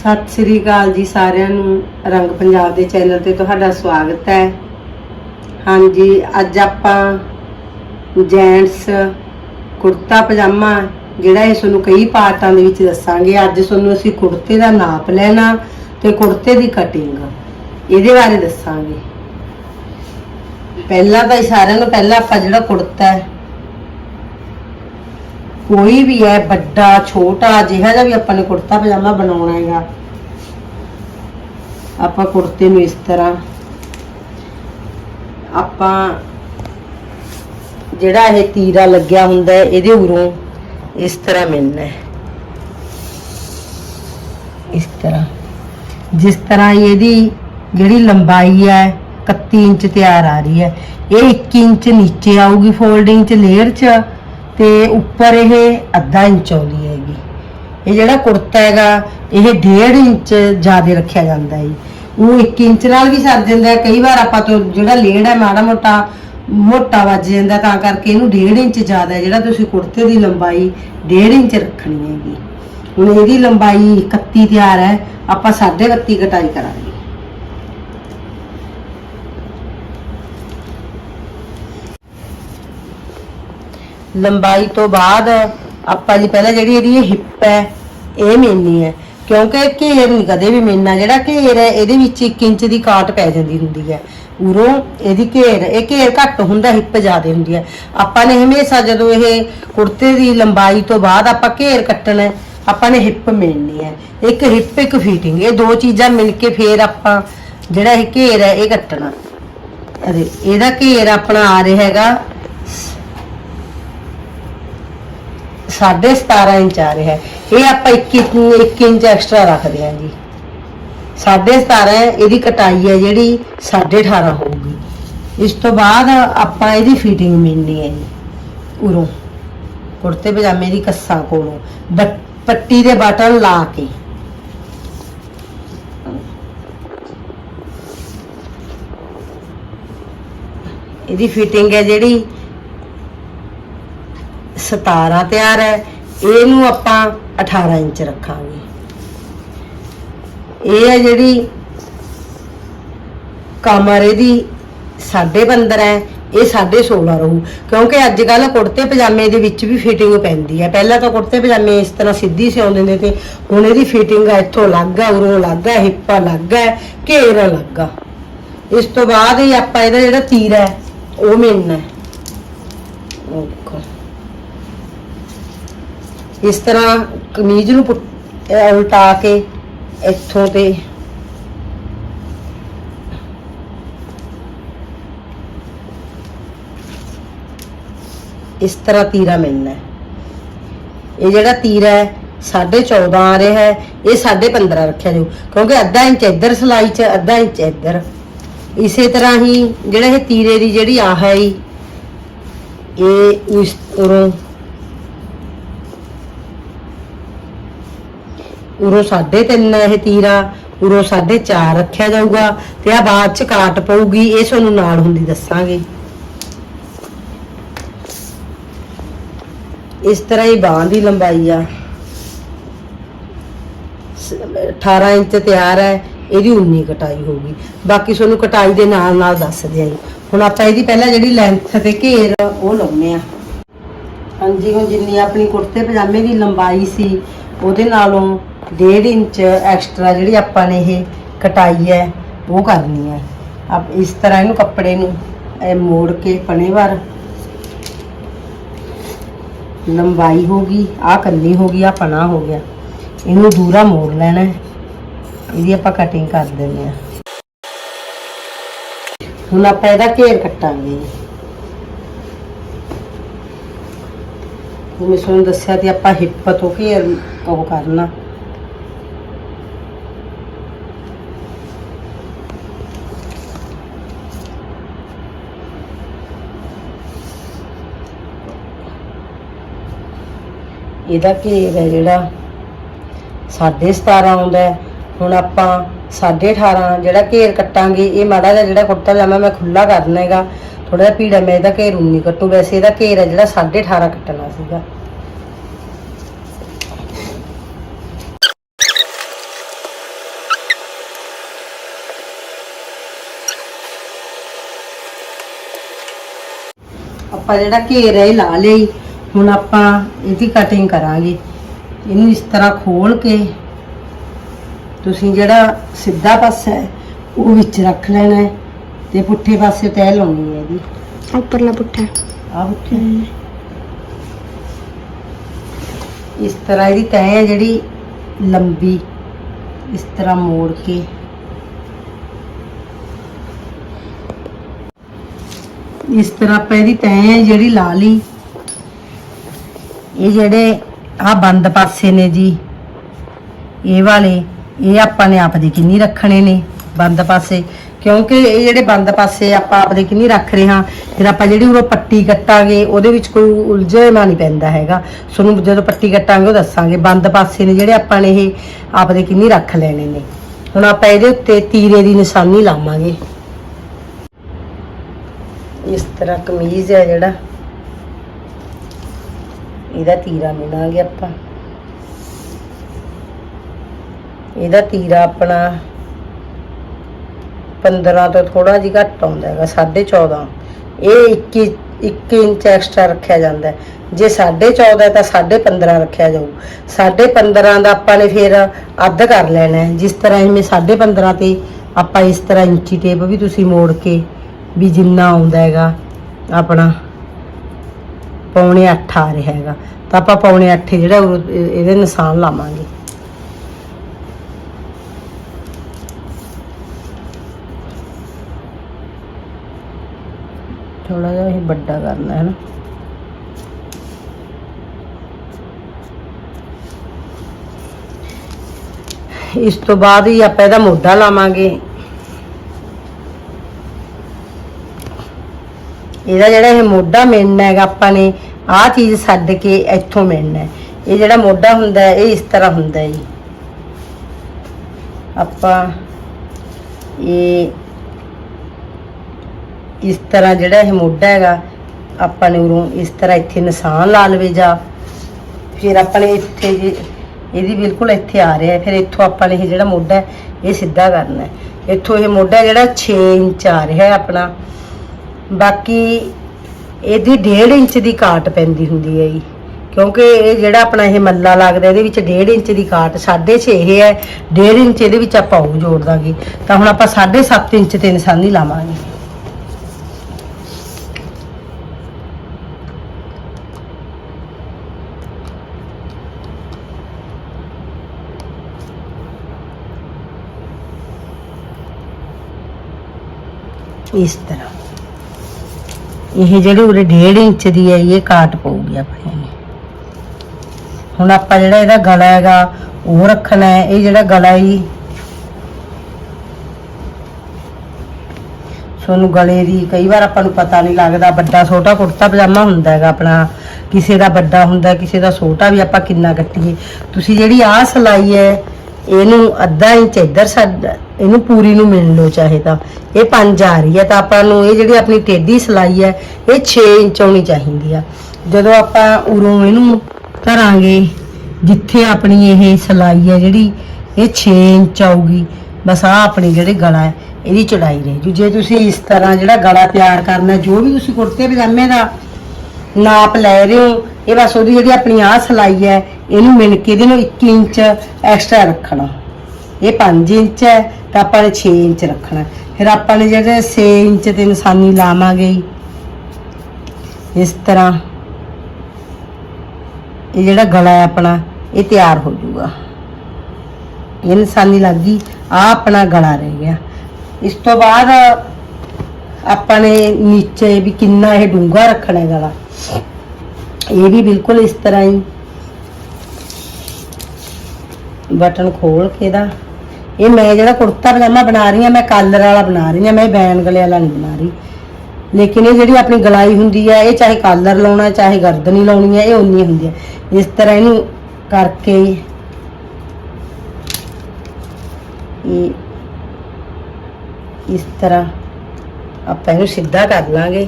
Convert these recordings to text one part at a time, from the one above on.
ਸਤਿ ਸ੍ਰੀ ਅਕਾਲ ਜੀ ਸਾਰਿਆਂ ਨੂੰ। ਰੰਗ ਪੰਜਾਬ ਦੇ ਚੈਨਲ ਤੇ ਤੁਹਾਡਾ ਸਵਾਗਤ ਹੈ। ਹਾਂਜੀ, ਅੱਜ ਆਪਾਂ ਜੈਂਟਸ ਕੁੜਤਾ, ਪਜਾਮਾ, ਜਿਹੜਾ ਇਹ ਤੁਹਾਨੂੰ ਕਈ ਪਾਰਟਾਂ ਦੇ ਵਿੱਚ ਦੱਸਾਂਗੇ। ਅੱਜ ਤੁਹਾਨੂੰ ਅਸੀਂ ਕੁੜਤੇ ਦਾ ਨਾਪ ਲੈਣਾ ਤੇ ਕੁੜਤੇ ਦੀ ਕਟਿੰਗ ਇਹਦੇ ਬਾਰੇ ਦੱਸਾਂਗੇ। ਪਹਿਲਾਂ ਤਾਂ ਇਹ ਸਾਰਿਆਂ ਨੂੰ ਪਹਿਲਾਂ ਆਪਾਂ ਜਿਹੜਾ ਕੁੜਤਾ ਹੈ ਕੋਈ ਵੀ ਹੈ, ਵੱਡਾ, ਛੋਟਾ ਜਿਹੜਾ ਜਿਹਾ ਵੀ ਆਪਾਂ ਨੇ ਕੁੜਤਾ ਪਜਾਮਾ ਬਣਾਉਣਾ ਹੈਗਾ। ਆਪਾਂ ਕੁੜਤੇ ਨੂੰ ਇਸ ਤਰ੍ਹਾਂ ਆਪਾਂ ਜਿਹੜਾ ਇਹ ਤੀਰਾ ਲੱਗਿਆ ਹੁੰਦਾ ਹੈ, ਇਹਦੇ ਉਰੋਂ ਇਸ ਤਰ੍ਹਾਂ ਮਿਲਣਾ ਹੈ। ਇਸ ਤਰ੍ਹਾਂ। ਜਿਸ ਤਰ੍ਹਾਂ ਇਹਦੀ ਜਿਹੜੀ ਲੰਬਾਈ ਹੈ 31 ਇੰਚ ਤਿਆਰ ਆ ਰਹੀ ਹੈ। ਇਹ 21 ਇੰਚ ਨੀਚੇ ਆਊਗੀ ਫੋਲਡਿੰਗ ਚ ਲੇਅਰ ਚ। ਤੇ ਉੱਪਰ ਇਹ ਅੱਧਾ ਇੰਚ ਆਉਂਦੀ ਹੈਗੀ। ਇਹ ਜਿਹੜਾ ਕੁੜਤਾ ਹੈਗਾ, ਇਹ 1.5 ਇੰਚ ਜ਼ਿਆਦਾ ਰੱਖਿਆ ਜਾਂਦਾ ਹੈ ਉਹ 1 ਇੰਚ ਨਾਲ ਵੀ ਸਰ ਜਾਂਦਾ, ਕਈ ਵਾਰ ਆਪਾਂ ਤੋਂ ਜਿਹੜਾ ਲੇੜ ਹੈ ਮਾੜਾ ਮੋਟਾ ਮੋਟਾ ਵੱਜ ਜਾਂਦਾ, ਤਾਂ ਕਰਕੇ ਇਹਨੂੰ 1.5 ਇੰਚ ਜ਼ਿਆਦਾ ਹੈ, ਜਿਹੜਾ ਤੁਸੀਂ ਕੁੜਤੇ ਦੀ ਲੰਬਾਈ 1.5 ਇੰਚ ਰੱਖਣੀ ਹੈਗੀ। ਹੁਣ ਇਹਦੀ ਲੰਬਾਈ 31 ਤਿਆਰ ਹੈ, ਆਪਾਂ 32.5 ਕਟਾਈ ਕਰਾਂਗੇ। ਲੰਬਾਈ ਤੋਂ ਬਾਅਦ ਆਪਾਂ ਜੀ ਪਹਿਲਾਂ ਜਿਹੜੀ ਇਹਦੀ ਹਿੱਪ ਹੈ, ਇਹ ਮੇਨੀ ਹੈ। ਕਿਉਂਕਿ ਘੇਰ ਨਹੀਂ, ਕਦੇ ਵੀ ਮੇਨਾ ਜਿਹੜਾ ਘੇਰ ਹੈ, ਇਹਦੇ ਵਿੱਚ 1 ਇੰਚ ਦੀ ਕਾਟ ਪੈ ਜਾਂਦੀ ਹੁੰਦੀ ਹੈ। ਉਰੋਂ ਇਹਦੀ ਘੇਰ, ਇਹ ਘੇਰ ਘੱਟ ਹੁੰਦਾ ਹਿੱਪ ਜ਼ਿਆਦਾ ਹੁੰਦੀ ਹੈ। ਆਪਾਂ ਨੇ ਹਮੇਸ਼ਾ ਜਦੋਂ ਇਹ ਕੁੜਤੇ ਦੀ ਲੰਬਾਈ ਤੋਂ ਬਾਅਦ ਆਪਾਂ ਘੇਰ ਕੱਟਣਾ ਆਪਾਂ ਨੇ ਹਿੱਪ ਮੇਲਣੀ ਹੈ। ਇੱਕ ਹਿੱਪ ਇੱਕ ਫਿਟਿੰਗ ਇਹ ਦੋ ਚੀਜ਼ਾਂ ਮਿਲ ਕੇ ਫੇਰ ਆਪਾਂ ਜਿਹੜਾ ਇਹ ਘੇਰ ਹੈ, ਇਹ ਕੱਟਣਾ। ਅਰੇ, ਇਹਦਾ ਘੇਰ ਆਪਣਾ ਆ ਰਿਹਾ ਹੈਗਾ। ਸਾਢੇ 17 ਇੰਚ ਆ ਰਿਹਾ ਹੈ। ਇਹ ਆਪਾਂ 21 1 ਇੰਚ ਐਕਸਟਰਾ ਰੱਖਦੇ ਹਾਂ ਜੀ ਸਾਢੇ 17 ਇਹਦੀ ਕਟਾਈ ਹੈ ਜਿਹੜੀ 18.5 ਹੋਊਗੀ। ਇਸ ਤੋਂ ਬਾਅਦ ਆਪਾਂ ਇਹਦੀ ਫਿਟਿੰਗ ਮਿਲਣੀ ਹੈ ਜੀ, ਉਰੋਂ। ਕੁੜਤੇ ਪਜਾਮੇ ਦੀ ਕੱਸਾਂ ਕੋਲੋਂ। ਬ- ਪੱਟੀ ਦੇ ਬਟਨ ਲਾ ਕੇ। ਇਹਦੀ ਫਿਟਿੰਗ ਹੈ ਜਿਹੜੀ 17 ਤਿਆਰ ਹੈ, ਇਹਨੂੰ ਆਪਾਂ 18 ਇੰਚ ਰੱਖਾਂਗੇ। ਇਹ ਹੈ ਜਿਹੜੀ ਕਮਰ ਇਹਦੀ 15.5 ਹੈ, ਇਹ 16.5 ਰਹੂ। ਕਿਉਂਕਿ ਅੱਜ ਕੱਲ ਕੁੜਤੇ ਪਜਾਮੇ ਦੇ ਵਿੱਚ ਵੀ ਫਿਟਿੰਗ ਪੈਂਦੀ ਹੈ। ਪਹਿਲਾਂ ਤਾਂ ਕੁੜਤੇ ਪਜਾਮੇ ਇਸ ਤਰ੍ਹਾਂ ਸਿੱਧੀ ਸਿਉਂਦੇ ਨੇ ਤੇ ਹੁਣ ਇਹਦੀ ਫਿਟਿੰਗ ਹੈ ਇੱਥੋਂ ਅਲੱਗ ਆ, ਉਰੋਂ ਅਲੱਗ ਹੈ ਹਿੱਪਾ ਅਲੱਗ ਹੈ ਘੇਰ ਅਲੱਗ ਆ। ਇਸ ਤੋਂ ਬਾਅਦ ਹੀ ਆਪਾਂ ਇਹਦਾ ਜਿਹੜਾ ਤੀਰ ਹੈ, ਉਹ ਮਿਲਣਾ ਹੈ। ਇਸ ਤਰ੍ਹਾਂ ਕਮੀਜ਼ ਨੂੰ ਉਲਟਾ ਕੇ ਇੱਥੋਂ ਤੇ ਇਸ ਤਰ੍ਹਾਂ ਤੀਰਾ ਮਿਲਣਾ ਇਹ ਜਿਹੜਾ ਤੀਰਾ ਹੈ 14.5 ਆ ਰਿਹਾ ਹੈ, ਇਹ 15.5 ਰੱਖਿਆ ਜਾਊ, ਕਿਉਂਕਿ ਅੱਧਾ ਇੰਚ ਇੱਧਰ, ਸਲਾਈ 'ਚ ਅੱਧਾ ਇੰਚ ਇੱਧਰ। ਇਸੇ ਤਰ੍ਹਾਂ ਹੀ ਜਿਹੜਾ ਇਹ ਤੀਰੇ ਦੀ ਜਿਹੜੀ ਆਹ ਹੈ ਇਹ ਉਸ ਉਰੋਂ ਉਰੋਂ ਸਾਢੇ ਤਿੰਨ ਇਹ ਤੀਰਾ, ਉਰੋਂ ਸਾਢੇ ਚਾਰ ਰੱਖਿਆ ਜਾਊਗਾ ਤੇ ਆ ਬਾਅਦ ਚ ਕਾਟ ਪਊਗੀ, ਇਹ ਤੁਹਾਨੂੰ ਨਾਲ ਹੁੰਦੀ ਦੱਸਾਂਗੇ। ਇਸ ਤਰ੍ਹਾਂ ਹੀ ਬਾਹਾਂ ਦੀ ਲੰਬਾਈ ਆ। 18 ਇੰਚ ਤਿਆਰ ਹੈ, ਇਹਦੀ 19 ਕਟਾਈ ਹੋਊਗੀ। ਬਾਕੀ ਤੁਹਾਨੂੰ ਕਟਾਈ ਦੇ ਨਾਲ ਨਾਲ ਦੱਸ ਦਿਆਂਗੇ। ਹੁਣ ਆਪਾਂ ਇਹਦੀ ਪਹਿਲਾਂ ਜਿਹੜੀ ਲੈਂਥ ਤੇ ਘੇਰ ਉਹ ਲਾਉਨੇ ਆ ਹਾਂਜੀ, ਹੁਣ ਜਿੰਨੀ ਆਪਣੀ ਕੁੜਤੇ ਪਜਾਮੇ ਦੀ ਲੰਬਾਈ ਸੀ, ਉਹਦੇ ਨਾਲੋਂ 1.5 ਇੰਚ ਐਕਸਟਰਾ ਜਿਹੜੀ ਆਪਾਂ ਨੇ ਇਹ ਕਟਾਈ ਹੈ, ਉਹ ਕਰਨੀ ਹੈ। ਆਪ ਇਸ ਤਰ੍ਹਾਂ ਇਹਨੂੰ ਕੱਪੜੇ ਨੂੰ ਇਹ ਮੋੜ ਕੇ ਪਣੇ ਵਾਰ ਲੰਬਾਈ ਹੋਗੀ ਆ ਕੰਨੀ ਹੋਗੀ ਆ ਪਣਾ ਹੋ ਗਿਆ। ਇਹਨੂੰ ਦੂਰਾ ਮੋੜ ਲੈਣਾ ਹੈ। ਇਹਦੀ ਆਪਾਂ ਕਟਿੰਗ ਕਰ ਦਿੰਦੇ ਆ ਹੁਣ ਆਪਾਂ ਇਹਦਾ ਘੇਰ ਕੱਟਾਂਗੇ। ਜਿਵੇਂ ਤੁਹਾਨੂੰ ਦੱਸਿਆ ਤੇ ਆਪਾਂ ਹਿੱਪ ਤੋਂ ਘੇਰ ਉਹ ਕਰਨਾ। ਇਹਦਾ ਘੇਰ ਹੈ ਜਿਹੜਾ? 17.5 ਆਉਂਦਾ ਹੁਣ ਆਪਾਂ 18.5 ਜਿਹੜਾ ਘੇਰ ਕੱਟਾਂਗੇ, ਇਹ ਮਾੜਾ ਜਿਹਾ ਜਿਹੜਾ ਕੁੜਤਾ ਪਜਾਮਾ ਮੈਂ ਖੁੱਲਾ ਕਰਨਾ ਹੈਗਾ। ਥੋੜਾ ਜਿਹਾ ਭੀੜਾ ਮੈਂ ਇਹਦਾ ਘੇਰ ਉਨੀ ਕੱਟੂ। ਵੈਸੇ ਇਹਦਾ ਘੇਰ ਹੈ ਜਿਹੜਾ 18.5 ਕੱਟਣਾ ਸੀਗਾ। ਆਪਾਂ ਜਿਹੜਾ ਘੇਰ ਹੈ ਇਹ ਲਾ ਲਈ ਹੁਣ ਆਪਾਂ ਇਹਦੀ ਕਟਿੰਗ ਕਰਾਂਗੇ। ਇਹਨੂੰ ਇਸ ਤਰ੍ਹਾਂ ਖੋਲ ਕੇ ਤੁਸੀਂ ਜਿਹੜਾ ਸਿੱਧਾ ਪਾਸਾ ਹੈ ਉਹ ਵਿੱਚ ਰੱਖ ਲੈਣਾ ਹੈ ਤੇ ਪੁੱਠੇ ਪਾਸੇ ਤਹਿ ਲਾਉਣੀ ਹੈ ਇਹਦੀ। ਉੱਪਰਲਾ ਪੁੱਠਾ। ਆ ਪੁੱਠੇ ਇਸ ਤਰ੍ਹਾਂ ਇਹਦੀ ਤਹਿ ਹੈ ਜਿਹੜੀ ਲੰਬੀ ਇਸ ਤਰ੍ਹਾਂ ਮੋੜ ਕੇ। ਇਸ ਤਰ੍ਹਾਂ ਆਪਾਂ ਇਹਦੀ ਤਹਿ ਹੈ ਜਿਹੜੀ ਲਾ ਲਈ ਇਹ ਜਿਹੜੇ ਆ ਬੰਦ ਪਾਸੇ ਨੇ ਜੀ, ਇਹ ਵਾਲੇ, ਇਹ ਆਪਾਂ ਨੇ ਆਪ ਦੇ ਕਿੰਨੀ ਰੱਖਣੇ ਨੇ ਬੰਦ ਪਾਸੇ। ਕਿਉਂਕਿ ਇਹ ਜਿਹੜੇ ਬੰਦ ਪਾਸੇ ਆਪਾਂ ਆਪਦੇ ਕਿੰਨੀ ਰੱਖ ਰਹੇ ਹਾਂ, ਫਿਰ ਆਪਾਂ ਜਿਹੜੀ ਉਹ ਪੱਟੀ ਕੱਟਾਂਗੇ, ਉਹਦੇ ਵਿੱਚ ਕੋਈ ਉਲਝੇਵਾ ਨਹੀਂ ਪੈਂਦਾ ਹੈਗਾ। ਤੁਹਾਨੂੰ ਜਦੋਂ ਪੱਟੀ ਕੱਟਾਂਗੇ, ਉਹ ਦੱਸਾਂਗੇ। ਬੰਦ ਪਾਸੇ ਨੇ ਜਿਹੜੇ ਆਪਾਂ ਨੇ ਇਹ ਆਪਦੇ ਕਿੰਨੀ ਰੱਖ ਲੈਣੇ ਨੇ। ਹੁਣ ਆਪਾਂ ਇਹਦੇ ਉੱਤੇ ਤੀਰੇ ਦੀ ਨਿਸ਼ਾਨੀ ਲਾਵਾਂਗੇ। ਇਸ ਤਰ੍ਹਾਂ ਕਮੀਜ਼ ਹੈ ਜਿਹੜਾ। ਇਹਦਾ ਤੀਰਾ ਮਿਣਾਂਗੇ ਆਪਾਂ। ਇਹਦਾ ਤੀਰਾ ਆਪਣਾ 15 ਤੋਂ ਥੋੜਾ ਜਿਹਾ ਘੱਟ ਆਉਂਦਾ ਹੈਗਾ 14.5 ਇਹ 21 1 ਇੰਚ ਐਕਸਟਰਾ ਰੱਖਿਆ ਜਾਂਦਾ ਜੇ 14.5 ਹੈ ਤਾਂ 15.5 ਰੱਖਿਆ ਜਾਊ। 15.5 ਦਾ ਆਪਾਂ ਨੇ ਫਿਰ ਅੱਧ ਕਰ ਲੈਣਾ ਜਿਸ ਤਰ੍ਹਾਂ ਜਿਵੇਂ 15.5 ਤੇ ਆਪਾਂ ਇਸ ਤਰ੍ਹਾਂ ਇੰਚੀ ਟੇਪ ਵੀ ਤੁਸੀਂ ਮੋੜ ਕੇ ਵੀ ਜਿੰਨਾ ਆਉਂਦਾ ਹੈਗਾ ਆਪਣਾ ਪੌਣੇ 8 ਆ ਰਿਹਾ ਹੈਗਾ। ਤਾਂ ਆਪਾਂ ਪੌਣੇ 8 ਜਿਹੜਾ ਇਹਦੇ ਨਿਸ਼ਾਨ ਲਾਵਾਂਗੇ। ਥੋੜਾ ਜਿਹਾ ਇਹ ਵੱਡਾ ਕਰਨਾ ਹੈ ਨਾ। ਇਸ ਤੋਂ ਬਾਅਦ ਹੀ ਆਪਾਂ ਇਹਦਾ ਮੋਢਾ ਲਾਵਾਂਗੇ। ਇਹਦਾ ਜਿਹੜਾ ਇਹ ਮੋਢਾ ਮਿਲਣਾ ਹੈਗਾ ਆਪਾਂ ਨੇ, ਆਹ ਚੀਜ਼ ਛੱਡ ਕੇ ਇੱਥੋਂ ਮਿਲਣਾ ਇਹ ਜਿਹੜਾ ਮੋਢਾ ਹੁੰਦਾ ਹੈ, ਇਹ ਇਸ ਤਰ੍ਹਾਂ ਹੁੰਦਾ ਹੈ ਜੀ। ਆਪਾਂ ਇਹ ਇਸ ਤਰ੍ਹਾਂ ਜਿਹੜਾ ਇਹ ਮੋਢਾ ਹੈਗਾ, ਆਪਾਂ ਨੇ ਉਰੋਂ ਇਸ ਤਰ੍ਹਾਂ ਇੱਥੇ ਨਿਸ਼ਾਨ ਲਾ ਲਵੇ ਜਾ ਫਿਰ ਆਪਾਂ ਨੇ ਇੱਥੇ ਜੀ, ਇਹਦੀ ਬਿਲਕੁਲ ਇੱਥੇ ਆ ਰਿਹਾ ਫਿਰ ਇੱਥੋਂ ਆਪਾਂ ਨੇ ਇਹ ਜਿਹੜਾ ਮੋਢਾ ਹੈ, ਇਹ ਸਿੱਧਾ ਕਰਨਾ ਹੈ। ਇੱਥੋਂ ਇਹ ਮੋਢਾ ਜਿਹੜਾ 6 ਇੰਚ ਆ ਰਿਹਾ ਹੈ ਆਪਣਾ। ਬਾਕੀ ਇਹਦੀ 1.5 ਇੰਚ ਦੀ ਕਾਟ ਪੈਂਦੀ ਹੁੰਦੀ ਹੈ ਜੀ। ਕਿਉਂਕਿ ਇਹ ਜਿਹੜਾ ਆਪਣਾ ਇਹ ਮੱਲਾ ਲੱਗਦਾ, ਇਹਦੇ ਵਿੱਚ 1.5 ਇੰਚ ਦੀ ਕਾਟ 6.5 ਇਹ ਹੈ 1.5 ਇੰਚ ਇਹਦੇ ਵਿੱਚ ਆਪਾਂ ਉਹ ਜੋੜ ਦਾਂਗੇ। ਤਾਂ ਹੁਣ ਆਪਾਂ 7.5 ਇੰਚ ਤੇ ਨਿਸ਼ਾਨੀ ਲਾਵਾਂਗੇ। ਇਸ ਤਰ੍ਹਾਂ। ਇਹ ਜਿਹੜੀ ਉਰੇ 1.5 ਇੰਚ ਦੀ ਹੈ, ਇਹ ਕਾਟ ਪਊਗੀ ਆਪਣੇ ਹੁਣ ਆਪਾਂ ਜਿਹੜਾ ਇਹਦਾ ਗਲਾ ਹੈਗਾ, ਉਹ ਰੱਖਣਾ ਹੈ। ਇਹ ਜਿਹੜਾ ਗਲਾ ਹੀ ਤੁਹਾਨੂੰ ਗਲੇ ਦੀ ਕਈ ਵਾਰ ਆਪਾਂ ਨੂੰ ਪਤਾ ਨਹੀਂ ਲੱਗਦਾ, ਵੱਡਾ ਛੋਟਾ ਕੁੜਤਾ ਪਜਾਮਾ ਹੁੰਦਾ ਹੈਗਾ ਆਪਣਾ। ਕਿਸੇ ਦਾ ਵੱਡਾ ਹੁੰਦਾ, ਕਿਸੇ ਦਾ ਛੋਟਾ ਵੀ ਆਪਾਂ ਕਿੰਨਾ ਕੱਟੀਏ। ਤੁਸੀਂ ਜਿਹੜੀ ਆਹ ਸਲਾਈ ਹੈ ਇਹਨੂੰ ਅੱਧਾ ਇੰਚ ਇੱਧਰ ਛੱਡ ਇਹਨੂੰ ਪੂਰੀ ਨੂੰ ਮਿਲ ਲਓ ਚਾਹੇ ਤਾਂ। ਇਹ 5 ਆ ਰਹੀ ਹੈ ਤਾਂ ਆਪਾਂ ਨੂੰ ਇਹ ਜਿਹੜੀ ਆਪਣੀ ਟੇਢੀ ਸਲਾਈ ਹੈ, ਇਹ 6 ਇੰਚ ਆਉਣੀ ਚਾਹੀਦੀ ਆ। ਜਦੋਂ ਆਪਾਂ ਉਰੋਂ ਇਹਨੂੰ ਧਰਾਂਗੇ, ਜਿੱਥੇ ਆਪਣੀ ਇਹ ਸਲਾਈ ਹੈ ਜਿਹੜੀ, ਇਹ 6 ਇੰਚ ਆਊਗੀ। ਬਸ ਆ ਆਪਣੀ ਜਿਹੜੇ ਗਲਾ ਹੈ, ਇਹਦੀ ਚੜਾਈ ਰਹੇ ਜੂ। ਜੇ ਤੁਸੀਂ ਇਸ ਤਰ੍ਹਾਂ ਜਿਹੜਾ ਗਲਾ ਤਿਆਰ ਕਰਨਾ ਜੋ ਵੀ ਤੁਸੀਂ ਕੁੜਤੇ ਪਜਾਮੇ ਦਾ ਨਾਪ ਲੈ ਰਹੇ ਹੋ। ਇਹ ਬਸ ਉਹਦੀ ਜਿਹੜੀ ਆਪਣੀ ਆਹ ਸਲਾਈ ਹੈ, ਇਹਨੂੰ ਮਿਣ ਕੇ ਇਹਦੇ ਨੂੰ 1 ਇੰਚ ਐਕਸਟਰਾ ਰੱਖਣਾ। ਇਹ 5 ਇੰਚ ਹੈ, ਤਾਂ ਆਪਾਂ ਨੇ 6 ਇੰਚ ਰੱਖਣਾ। ਫਿਰ ਆਪਾਂ ਨੇ ਜਿਹੜੇ 6 ਇੰਚ ਤੇ ਨਿਸ਼ਾਨੀ ਲਾਵਾਂਗੇ ਇਸ ਤਰ੍ਹਾਂ ਇਹ ਜਿਹੜਾ ਗਲਾ ਹੈ ਆਪਣਾ, ਇਹ ਤਿਆਰ ਹੋ ਜਾਊਗਾ। ਇਹ ਨਿਸ਼ਾਨੀ ਲੱਗ ਗਈ ਆ ਆਪਣਾ ਗਲਾ ਰਹਿ ਗਿਆ। ਇਸ ਤੋਂ ਬਾਅਦ ਆਪਾਂ ਨੇ ਨੀਚੇ ਵੀ ਕਿੰਨਾ ਇਹ ਡੂੰਘਾ ਰੱਖਣਾ ਹੈ ਗਲਾ ਇਹ ਵੀ ਬਿਲਕੁਲ ਇਸ ਤਰ੍ਹਾਂ ਹੀ। ਬਟਨ ਖੋਲ ਕੇ ਦਾ ਇਹ ਮੈਂ ਜਿਹੜਾ ਕੁੜਤਾ ਪਜਾਮਾ ਬਣਾ ਰਹੀ ਹਾਂ, ਮੈਂ ਕਾਲਰ ਵਾਲਾ ਬਣਾ ਰਹੀ ਹਾਂ, ਮੈਂ ਬੈਨ ਗਲੇ ਵਾਲਾ ਨਹੀਂ ਬਣਾ ਰਹੀ। ਲੇਕਿਨ ਇਹ ਜਿਹੜੀ ਆਪਣੀ ਗਲਾਈ ਹੁੰਦੀ ਹੈ ਇਹ ਚਾਹੇ ਕਾਲਰ ਲਾਉਣਾ, ਚਾਹੇ ਗਰਦਨੀ ਲਾਉਣੀ ਹੈ ਇਹ ਉਨੀ ਹੁੰਦੀ ਹੈ ਇਸ ਤਰ੍ਹਾਂ ਇਹਨੂੰ ਕਰਕੇ ਇਹ ਇਸ ਤਰ੍ਹਾਂ ਆਪਾਂ ਇਹਨੂੰ ਸਿੱਧਾ ਕਰ ਲਾਂਗੇ।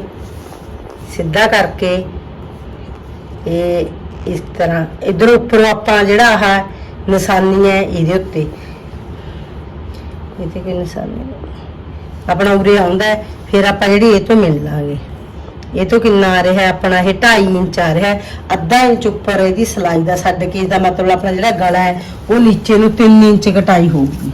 ਸਿੱਧਾ ਕਰਕੇ ਇਹ ਇਸ ਤਰ੍ਹਾਂ ਇਧਰ ਉੱਪਰੋਂ ਆਪਾਂ ਜਿਹੜਾ ਆਹ ਨਿਸ਼ਾਨੀ ਹੈ ਇਹਦੇ ਉੱਤੇ। ਇਹਦੇ ਕਿ ਨਿਸ਼ਾਨੀ ਆਪਣਾ ਉਰੇ ਆਉਂਦਾ ਫਿਰ ਆਪਾਂ ਜਿਹੜੀ ਇਹ ਤੋਂ ਮਿਲ ਲਾਂਗੇ। ਇਹ ਤੋਂ ਕਿੰਨਾ ਆ ਰਿਹਾ ਆਪਣਾ ਇਹ 2.5 ਇੰਚ ਆ ਰਿਹਾ ਅੱਧਾ ਇੰਚ ਉੱਪਰ ਇਹਦੀ ਸਲਾਈ ਦਾ ਛੱਡ ਕੇ ਦਾ ਮਤਲਬ ਆਪਣਾ ਜਿਹੜਾ ਗਲਾ ਹੈ, ਉਹ ਨੀਚੇ ਨੂੰ 3 ਇੰਚ ਕਟਾਈ ਹੋਊਗੀ।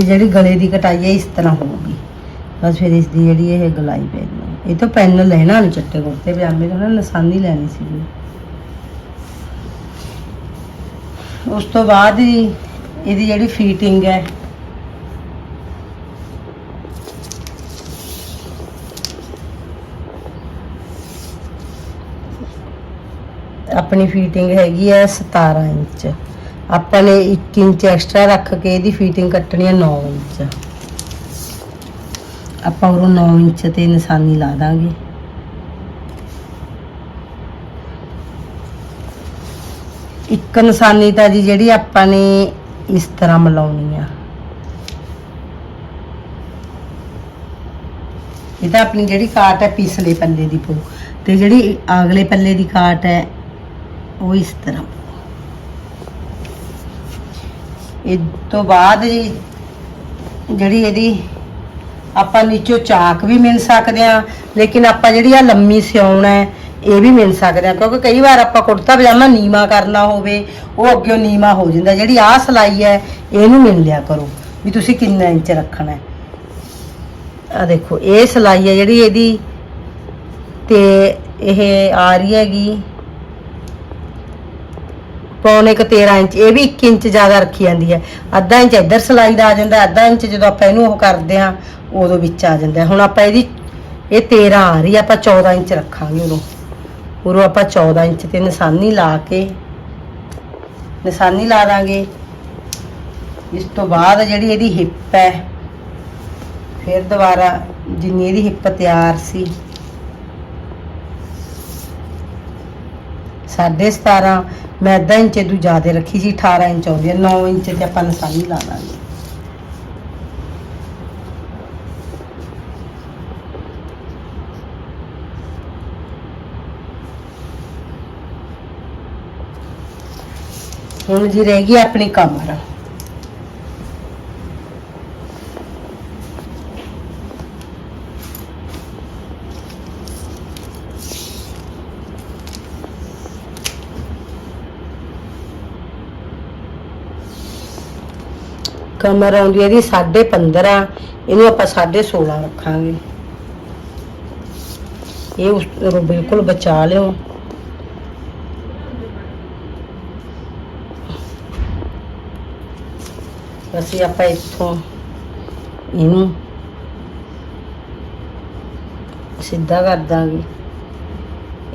ਇਹ ਜਿਹੜੀ ਗਲੇ ਦੀ ਕਟਾਈ ਹੈ, ਇਸ ਤਰ੍ਹਾਂ ਹੋਊਗੀ। ਬਸ ਫਿਰ ਇਸ ਦੀ ਜਿਹੜੀ ਇਹ ਗਲਾਈ ਪੈਣੀ ਇਹ ਤਾਂ ਪੈਨ ਲੈਣਾ ਨਹੀਂ ਚੱਟੇ ਕੁੜਤੇ ਪਜਾਮੇ ਤੋਂ ਨਾ ਨਿਸ਼ਾਨੀ ਲੈਣੀ ਸੀ ਉਸ ਤੋਂ ਬਾਅਦ ਹੀ ਇਹਦੀ ਜਿਹੜੀ ਫੀਟਿੰਗ ਹੈ, ਆਪਣੀ ਫੀਟਿੰਗ ਹੈਗੀ ਹੈ 17 ਇੰਚ। ਆਪਾਂ ਨੇ 1 ਇੰਚ ਐਕਸਟਰਾ ਰੱਖ ਕੇ ਇਹਦੀ ਫਿਟਿੰਗ ਕੱਟਣੀ ਹੈ 9 ਇੰਚ। ਆਪਾਂ ਉਹ 9 ਇੰਚ ਤੇ ਨਿਸ਼ਾਨੀ ਲਾ ਦਾਂਗੇ। ਇੱਕ ਨਿਸ਼ਾਨੀ ਤਾਂ ਜੀ ਜਿਹੜੀ ਆਪਾਂ ਨੇ ਇਸ ਤਰ੍ਹਾਂ ਮਿਲਾਉਣੀ ਆ। ਇਹ ਤਾਂ ਆਪਣੀ ਜਿਹੜੀ ਕਾਟ ਹੈ ਪਿਛਲੇ ਪੱਲੇ ਦੀ ਪਊ। ਤੇ ਜਿਹੜੀ ਅਗਲੇ ਪੱਲੇ ਦੀ ਕਾਟ ਹੈ, ਉਹ ਇਸ ਤਰ੍ਹਾਂ। ਇਹ ਤੋਂ ਬਾਅਦ ਜੀ ਜਿਹੜੀ ਇਹਦੀ ਆਪਾਂ ਨੀਚੋਂ ਚਾਕ ਵੀ ਮਿਲ ਸਕਦੇ ਆ ਲੇਕਿਨ ਆਪਾਂ ਜਿਹੜੀ ਆ ਲੰਮੀ ਸਿਉਣਾ ਹੈ, ਇਹ ਵੀ ਮਿਲ ਸਕਦੇ ਆ ਕਿਉਂਕਿ ਕਈ ਵਾਰ ਆਪਾਂ ਕੁੜਤਾ ਪਜਾਮਾ ਨੀਵਾ ਕਰਨਾ ਹੋਵੇ, ਉਹ ਅੱਗੇ ਨੀਵਾ ਹੋ ਜਾਂਦਾ, ਜਿਹੜੀ ਆਹ ਸਲਾਈ ਹੈ, ਇਹਨੂੰ ਮਿਲ ਲਿਆ ਕਰੋ, ਵੀ ਤੁਸੀਂ ਕਿੰਨਾ ਇੰਚ ਰੱਖਣਾ ਹੈ। ਆ ਦੇਖੋ, ਇਹ ਸਲਾਈ ਹੈ ਜਿਹੜੀ ਇਹਦੀ, ਤੇ ਇਹ ਆ ਰਹੀ ਹੈਗੀ ਪੌਣੇ ਕ 13 ਇੰਚ, ਇਹ ਵੀ 1 ਇੰਚ ਜ਼ਿਆਦਾ ਰੱਖੀ ਜਾਂਦੀ ਹੈ। ਅੱਧਾ ਇੰਚ ਇੱਧਰ ਸਲਾਈ ਦਾ ਆ ਜਾਂਦਾ, ਅੱਧਾ ਇੰਚ ਜਦੋਂ ਆਪਾਂ ਇਹਨੂੰ ਉਹ ਕਰਦੇ ਆ ਉਦੋਂ ਵਿੱਚ ਆ ਜਾਂਦਾ ਹੁਣ ਆਪਾਂ ਇਹਦੀ, ਇਹ 13 ਆ ਰਹੀ ਆਪਾਂ 14 ਇੰਚ ਰੱਖਾਂਗੇ ਉਦੋਂ। ਉਦੋਂ ਆਪਾਂ 14 ਇੰਚ ਤੇ ਨਿਸ਼ਾਨੀ ਲਾ ਕੇ, ਨਿਸ਼ਾਨੀ ਲਾ ਦਾਂਗੇ। ਇਸ ਤੋਂ ਬਾਅਦ ਜਿਹੜੀ ਇਹਦੀ ਹਿੱਪ ਹੈ, ਫਿਰ ਦੁਬਾਰਾ ਜਿੰਨੀ ਇਹਦੀ ਹਿੱਪ ਤਿਆਰ ਸੀ, ਸਾਢੇ 17 ਮੈਂ ਅੱਧਾ ਇੰਚ ਤੋਂ ਜ਼ਿਆਦਾ ਰੱਖੀ ਸੀ 18 ਇੰਚ ਆਉਂਦੀ ਹੈ 9 ਇੰਚ ਤੇ ਆਪਾਂ ਨਿਸ਼ਾਨੀ ਲਾ ਲਾਂਗੇ। ਹੁਣ ਜੀ ਰਹਿ ਗਈ ਆਪਣੀ ਕਮਰ। ਕਮਰ ਆਉਂਦੀ ਹੈ, ਇਹਦੀ 15.5 ਇਹਨੂੰ ਆਪਾਂ 16.5 ਰੱਖਾਂਗੇ। ਇਹ ਉਸ ਬਿਲਕੁਲ ਬਚਾ ਲਿਓ। ਅਸੀਂ ਆਪਾਂ ਇੱਥੋਂ ਇਹਨੂੰ ਸਿੱਧਾ ਕਰ ਦਾਂਗੇ।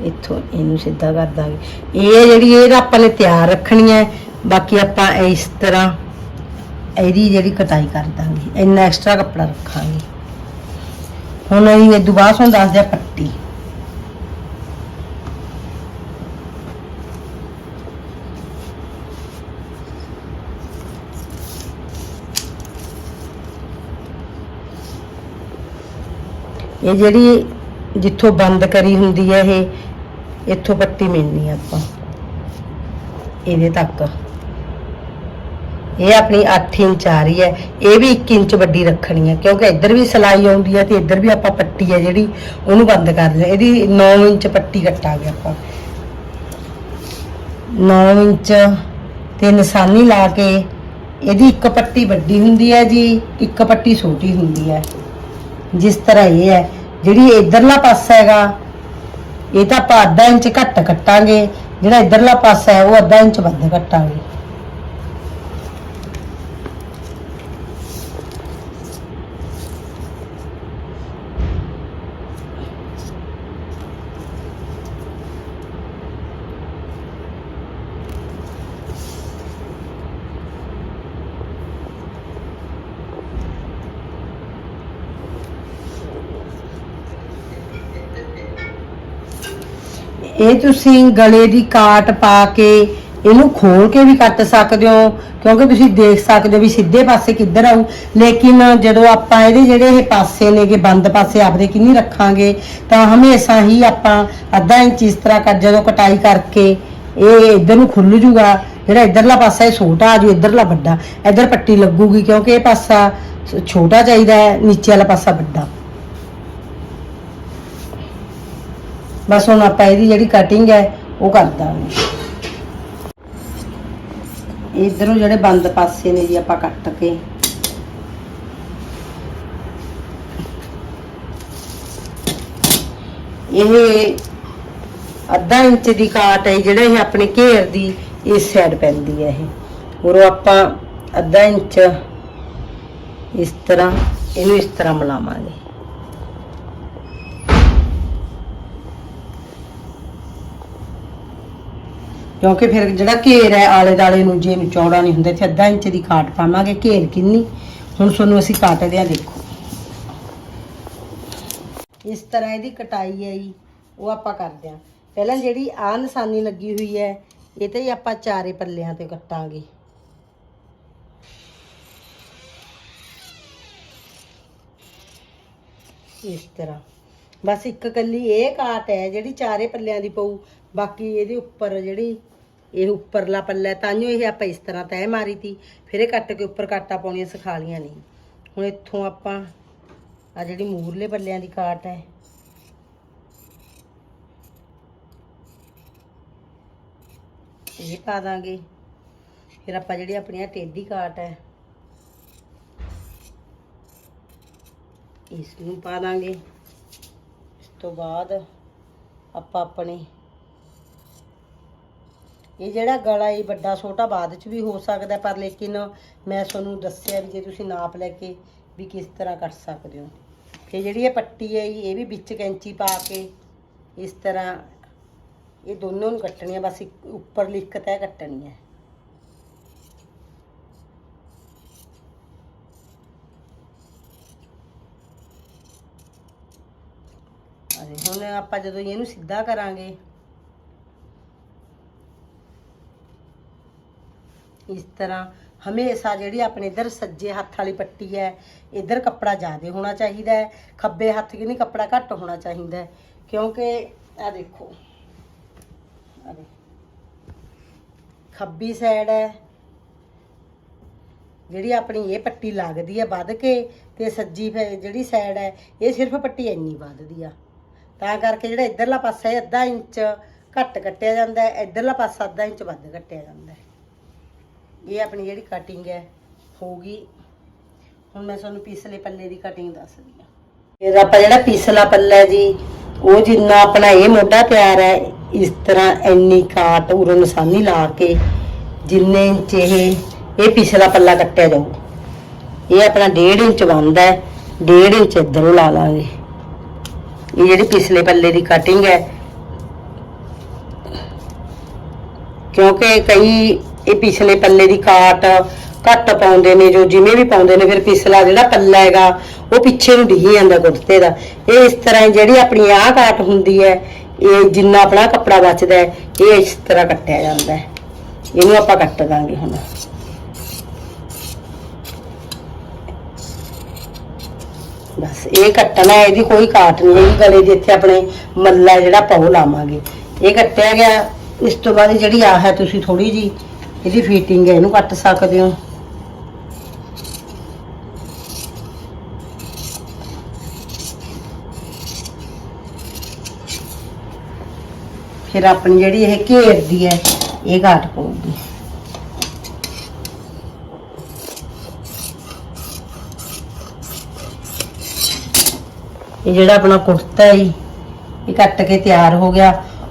ਇੱਥੋਂ ਇਹਨੂੰ ਸਿੱਧਾ ਕਰ ਦਾਂਗੇ। ਇਹ ਜਿਹੜੀ ਇਹ ਆਪਾਂ ਨੇ ਤਿਆਰ ਰੱਖਣੀ ਹੈ, ਬਾਕੀ ਆਪਾਂ ਇਸ ਤਰ੍ਹਾਂ ਇਹਦੀ ਜਿਹੜੀ ਕਟਾਈ ਕਰ ਦਾਂਗੇ, ਇੰਨਾ ਐਕਸਟਰਾ ਕੱਪੜਾ ਰੱਖਾਂਗੇ। ਹੁਣ ਅਸੀਂ ਇਹ ਦੁਬਾਰਾ ਤੁਹਾਨੂੰ ਦੱਸ ਦਿਆ ਪੱਟੀ। ਇਹ ਜਿਹੜੀ ਜਿੱਥੋਂ ਬੰਦ ਕਰੀ ਹੁੰਦੀ ਹੈ ਇਹ, ਇੱਥੋਂ ਪੱਟੀ ਮਿਲਣੀ ਆਪਾਂ। ਇਹਦੇ ਤੱਕ। ਇਹ ਆਪਣੀ 8 ਇੰਚ ਆ ਰਹੀ ਹੈ। ਇਹ ਵੀ 1 ਇੰਚ ਵੱਡੀ ਰੱਖਣੀ ਹੈ, ਕਿਉਂਕਿ ਇੱਧਰ ਵੀ ਸਲਾਈ ਆਉਂਦੀ ਹੈ ਤੇ ਇੱਧਰ ਵੀ ਆਪਾਂ ਪੱਟੀ ਹੈ ਜਿਹੜੀ, ਉਹਨੂੰ ਬੰਦ ਕਰ ਲਈ ਇਹਦੀ 9 ਇੰਚ ਪੱਟੀ ਕੱਟਾਂਗੇ ਆਪਾਂ। 9 ਇੰਚ ਤੇ ਨਿਸ਼ਾਨੀ ਲਾ ਕੇ ਇਹਦੀ ਇੱਕ ਪੱਟੀ ਵੱਡੀ ਹੁੰਦੀ ਹੈ ਜੀ, ਇੱਕ ਪੱਟੀ ਛੋਟੀ ਹੁੰਦੀ ਹੈ। ਜਿਸ ਤਰ੍ਹਾਂ ਇਹ ਹੈ, ਜਿਹੜੀ ਇਧਰਲਾ ਪਾਸਾ ਹੈਗਾ, ਇਹ ਤਾਂ ਆਪਾਂ ਅੱਧਾ ਇੰਚ ਘੱਟ ਕੱਟਾਂਗੇ, ਜਿਹੜਾ ਇਧਰਲਾ ਪਾਸਾ ਹੈ, ਉਹ ਅੱਧਾ ਇੰਚ ਵੱਧ ਕੱਟਾਂਗੇ। ਇਹ ਤੁਸੀਂ ਗਲੇ ਦੀ ਕਾਟ ਪਾ ਕੇ ਇਹਨੂੰ ਖੋਲ ਕੇ ਵੀ ਕੱਟ ਸਕਦੇ ਹੋ, ਕਿਉਂਕਿ ਤੁਸੀਂ ਦੇਖ ਸਕਦੇ ਹੋ ਵੀ ਸਿੱਧੇ ਪਾਸੇ ਕਿੱਧਰ ਆਊ। ਲੇਕਿਨ ਜਦੋਂ ਆਪਾਂ ਇਹਦੇ ਜਿਹੜੇ ਇਹ ਪਾਸੇ ਨੇਗੇ ਬੰਦ ਪਾਸੇ ਆਪਦੇ ਕਿੰਨੀ ਰੱਖਾਂਗੇ, ਤਾਂ ਹਮੇਸ਼ਾ ਹੀ ਆਪਾਂ ਅੱਧਾ ਇੰਚ ਇਸ ਤਰ੍ਹਾਂ ਕਰ, ਜਦੋਂ ਕਟਾਈ ਕਰਕੇ ਇਹ ਇੱਧਰ ਨੂੰ ਖੁੱਲ ਜੂਗਾ, ਜਿਹੜਾ ਇੱਧਰਲਾ ਪਾਸਾ ਇਹ ਛੋਟਾ ਆ ਜੂ ਇੱਧਰਲਾ ਵੱਡਾ, ਇੱਧਰ ਪੱਟੀ ਲੱਗੂਗੀ, ਕਿਉਂਕਿ ਇਹ ਪਾਸਾ ਛੋਟਾ ਚਾਹੀਦਾ ਹੈ, ਨੀਚੇ ਵਾਲਾ ਪਾਸਾ ਵੱਡਾ। ਬਸ ਹੁਣ ਆਪਾਂ ਇਹਦੀ ਜਿਹੜੀ ਕਟਿੰਗ ਹੈ, ਉਹ ਕਰ ਦਾਂਗੇ। ਇਧਰੋਂ ਜਿਹੜੇ ਬੰਦ ਪਾਸੇ ਨੇ ਜੀ ਆਪਾਂ ਕੱਟ ਕੇ। ਇਹ ਅੱਧਾ ਇੰਚ ਦੀ ਕਾਟ ਹੈ, ਜਿਹੜਾ ਇਹ ਆਪਣੇ ਘੇਰ ਦੀ ਇਸ ਸਾਈਡ ਪੈਂਦੀ ਹੈ ਇਹ। ਉਰੋਂ ਆਪਾਂ ਅੱਧਾ ਇੰਚ ਇਸ ਤਰ੍ਹਾਂ, ਇਹਨੂੰ ਇਸ ਤਰ੍ਹਾਂ ਮਿਲਾਵਾਂਗੇ। ਕਿਉਂਕਿ ਫਿਰ ਜਿਹੜਾ ਘੇਰ ਹੈ ਆਲੇ ਦਾਲੇ ਨੂੰ ਜੇ ਨੂੰ ਚੌੜਾ ਨਹੀਂ ਹੁੰਦਾ, ਇੱਥੇ ਅੱਧਾ ਇੰਚ ਦੀ ਕਾਟ ਪਾਵਾਂਗੇ, ਘੇਰ ਕਿੰਨੀ? ਹੁਣ ਤੁਹਾਨੂੰ ਅਸੀਂ ਕਾਟਦੇ ਆ ਦੇਖੋ। ਇਸ ਤਰ੍ਹਾਂ ਇਹਦੀ ਕਟਾਈ ਹੈ ਜੀ, ਉਹ ਆਪਾਂ ਕਰਦੇ ਆ ਪਹਿਲਾਂ ਜਿਹੜੀ ਆ ਨਿਸ਼ਾਨੀ ਲੱਗੀ ਹੋਈ ਹੈ, ਇਹ ਤੇ ਹੀ ਆਪਾਂ ਚਾਰੇ ਪੱਲਿਆਂ ਤੇ ਕੱਟਾਂਗੇ। ਇਸ ਤਰ੍ਹਾਂ। ਬਸ ਇੱਕ ਕੱਲੀ ਇਹ ਕਾਟ ਹੈ ਜਿਹੜੀ ਚਾਰੇ ਪੱਲਿਆਂ ਦੀ ਪਊ। ਬਾਕੀ ਇਹਦੇ ਉੱਪਰ ਜਿਹੜੀ ਇਹ ਉੱਪਰਲਾ ਪੱਲਾ ਤਾਂਿਓ ਇਹ ਆਪਾਂ ਇਸ ਤਰ੍ਹਾਂ ਤੈਅ ਮਾਰੀ ਤੀ। ਫਿਰ ਇਹ ਕੱਟ ਕੇ ਉੱਪਰ ਕਾਟਾ ਪਾਉਣੀਆਂ, ਸਿਖਾ ਲੀਆਂ ਨਹੀਂ ਹੁਣ ਇੱਥੋਂ ਆਪਾਂ ਆ ਜਿਹੜੀ ਮੂਰਲੇ ਪੱਲਿਆਂ ਦੀ ਕਾਟ ਹੈ। ਇਹ ਪਾ ਦਾਂਗੇ। ਫਿਰ ਆਪਾਂ ਜਿਹੜੀ ਆਪਣੀ ਆਹ ਟੇਢੀ ਕਾਟ ਹੈ ਇਸ ਨੂੰ ਪਾ ਦਾਂਗੇ। ਇਸ ਤੋਂ ਬਾਅਦ ਆਪਾਂ ਆਪਣੇ ਇਹ ਜਿਹੜਾ ਗਲਾ ਇਹ ਵੱਡਾ ਛੋਟਾ ਬਾਅਦ ਚ ਵੀ ਹੋ ਸਕਦਾ ਪਰ ਲੇਕਿਨ ਮੈਂ ਤੁਹਾਨੂੰ ਦੱਸਿਆ ਵੀ ਜੇ ਤੁਸੀਂ ਨਾਪ ਲੈ ਕੇ ਵੀ ਕਿਸ ਤਰ੍ਹਾਂ ਕੱਟ ਸਕਦੇ ਹੋ। ਤੇ ਜਿਹੜੀ ਇਹ ਪੱਟੀ ਹੈ ਜੀ, ਇਹ ਵੀ ਵਿੱਚ ਕੈਂਚੀ ਪਾ ਕੇ ਇਸ ਤਰ੍ਹਾਂ ਇਹ ਦੋਨੋਂ ਨੂੰ ਕੱਟਣੀ ਹੈ ਬਸ ਇੱਕ ਉੱਪਰ ਲਿਖ ਤੈ ਕੱਟਣੀ ਹੈ। ਹੁਣ ਆਪਾਂ ਜਦੋਂ ਇਹਨੂੰ ਸਿੱਧਾ ਕਰਾਂਗੇ ਇਸ ਤਰ੍ਹਾਂ ਹਮੇਸ਼ਾ ਜਿਹੜੀ ਆਪਣੇ ਇਧਰ ਸੱਜੇ ਹੱਥ ਵਾਲੀ ਪੱਟੀ ਹੈ, ਇਧਰ ਕੱਪੜਾ ਜ਼ਿਆਦਾ ਹੋਣਾ ਚਾਹੀਦਾ ਹੈ, ਖੱਬੇ ਹੱਥ ਕਿ ਨਹੀਂ, ਕੱਪੜਾ ਘੱਟ ਹੋਣਾ ਚਾਹੀਦਾ ਹੈ। ਕਿਉਂਕਿ ਆ ਦੇਖੋ ਆ ਦੇ ਖੱਬੀ ਸਾਈਡ ਹੈ, ਜਿਹੜੀ ਆਪਣੀ ਇਹ ਪੱਟੀ ਲੱਗਦੀ ਹੈ ਵੱਧ ਕੇ ਤੇ ਸੱਜੀ ਫਿਰ ਜਿਹੜੀ ਸਾਈਡ ਹੈ, ਇਹ ਸਿਰਫ ਪੱਟੀ ਇੰਨੀ ਵੱਧਦੀ ਆ। ਤਾਂ ਕਰਕੇ ਜਿਹੜਾ ਇਧਰਲਾ ਪਾਸਾ ਹੈ, ਅੱਧਾ ਇੰਚ ਘੱਟ ਕੱਟਿਆ ਜਾਂਦਾ ਹੈ, ਇਧਰਲਾ ਪਾਸਾ ਅੱਧਾ ਇੰਚ ਵੱਧ ਕੱਟਿਆ ਜਾਂਦਾ ਹੈ। ਇਹ ਆਪਣੀ ਜਿਹੜੀ ਕਟਿੰਗ ਹੈ, ਹੋਊਗੀ। ਹੁਣ ਮੈਂ ਤੁਹਾਨੂੰ ਪਿਛਲੇ ਪੱਲੇ ਦੀ ਕਟਿੰਗ ਦੱਸਦੀ ਹਾਂ। ਫਿਰ ਆਪਾਂ ਜਿਹੜਾ ਪਿਛਲਾ ਪੱਲਾ ਜੀ, ਉਹ ਜਿੰਨਾ ਆਪਣਾ ਇਹ ਮੋਢਾ ਤਿਆਰ ਹੈ, ਇਸ ਤਰ੍ਹਾਂ ਇੰਨੀ ਕਾਟ ਉਰੋਂ ਨਿਸ਼ਾਨੀ ਲਾ ਕੇ ਜਿੰਨੇ ਇੰਚ ਇਹ ਇਹ ਪਿਛਲਾ ਪੱਲਾ ਕੱਟਿਆ ਜਾਊ। ਇਹ ਆਪਣਾ 1.5 ਇੰਚ ਬਣਦਾ ਹੈ 1.5 ਇੰਚ ਇੱਧਰੋਂ ਲਾ ਲਾਂਗੇ। ਇਹ ਜਿਹੜੀ ਪਿਛਲੇ ਪੱਲੇ ਦੀ ਕਟਿੰਗ ਹੈ, ਕਿਉਂਕਿ ਕਈ ਇਹ ਪਿਛਲੇ ਪੱਲੇ ਦੀ ਕਾਟ ਘੱਟ ਪਾਉਂਦੇ ਨੇ, ਜੋ ਜਿਵੇਂ ਵੀ ਪਾਉਂਦੇ ਨੇ, ਫਿਰ ਪਿਛਲਾ ਜਿਹੜਾ ਪੱਲਾ ਹੈਗਾ, ਉਹ ਪਿੱਛੇ ਨੂੰ ਡਿੱਗੀ ਜਾਂਦਾ ਕੁੜਤੇ ਦਾ। ਇਹ ਇਸ ਤਰ੍ਹਾਂ ਜਿਹੜੀ ਆਪਣੀ ਆਹ ਕਾਟ ਹੁੰਦੀ ਹੈ, ਇਹ ਜਿੰਨਾ ਆਪਣਾ ਕੱਪੜਾ ਬਚਦਾ ਹੈ, ਇਹ ਇਸ ਤਰ੍ਹਾਂ ਕੱਟਿਆ ਜਾਂਦਾ ਹੈ। ਇਹਨੂੰ ਆਪਾਂ ਕੱਟ ਦਾਂਗੇ ਹੁਣ। ਬਸ, ਇਹ ਕੱਟਣਾ, ਇਹਦੀ ਕੋਈ ਕਾਟ ਨਹੀਂ ਹੈਗੀ, ਗਲੇ ਦੇ ਇੱਥੇ ਆਪਣੇ ਮੱਲਾ ਜਿਹੜਾ ਪਾਉ ਲਾਵਾਂਗੇ। ਇਹ ਕੱਟਿਆ ਗਿਆ, ਇਸ ਤੋਂ ਬਾਅਦ ਜਿਹੜੀ ਆਹ ਹੈ, ਤੁਸੀਂ ਥੋੜੀ ਜੀ ਇਹਦੀ ਫਿਟਿੰਗ ਹੈ ਇਹਨੂੰ ਕੱਟ ਸਕਦੇ ਹੋ। ਫਿਰ ਆਪਣੀ ਜਿਹੜੀ ਇਹ ਘੇਰਦੀ ਹੈ ਇਹ ਘਾਟ ਪਊਗੀ। ਇਹ ਜਿਹੜਾ ਆਪਣਾ ਕੁੜਤਾ ਹੈ ਜੀ, ਇਹ ਕੱਟ ਕੇ ਤਿਆਰ ਹੋ ਗਿਆ।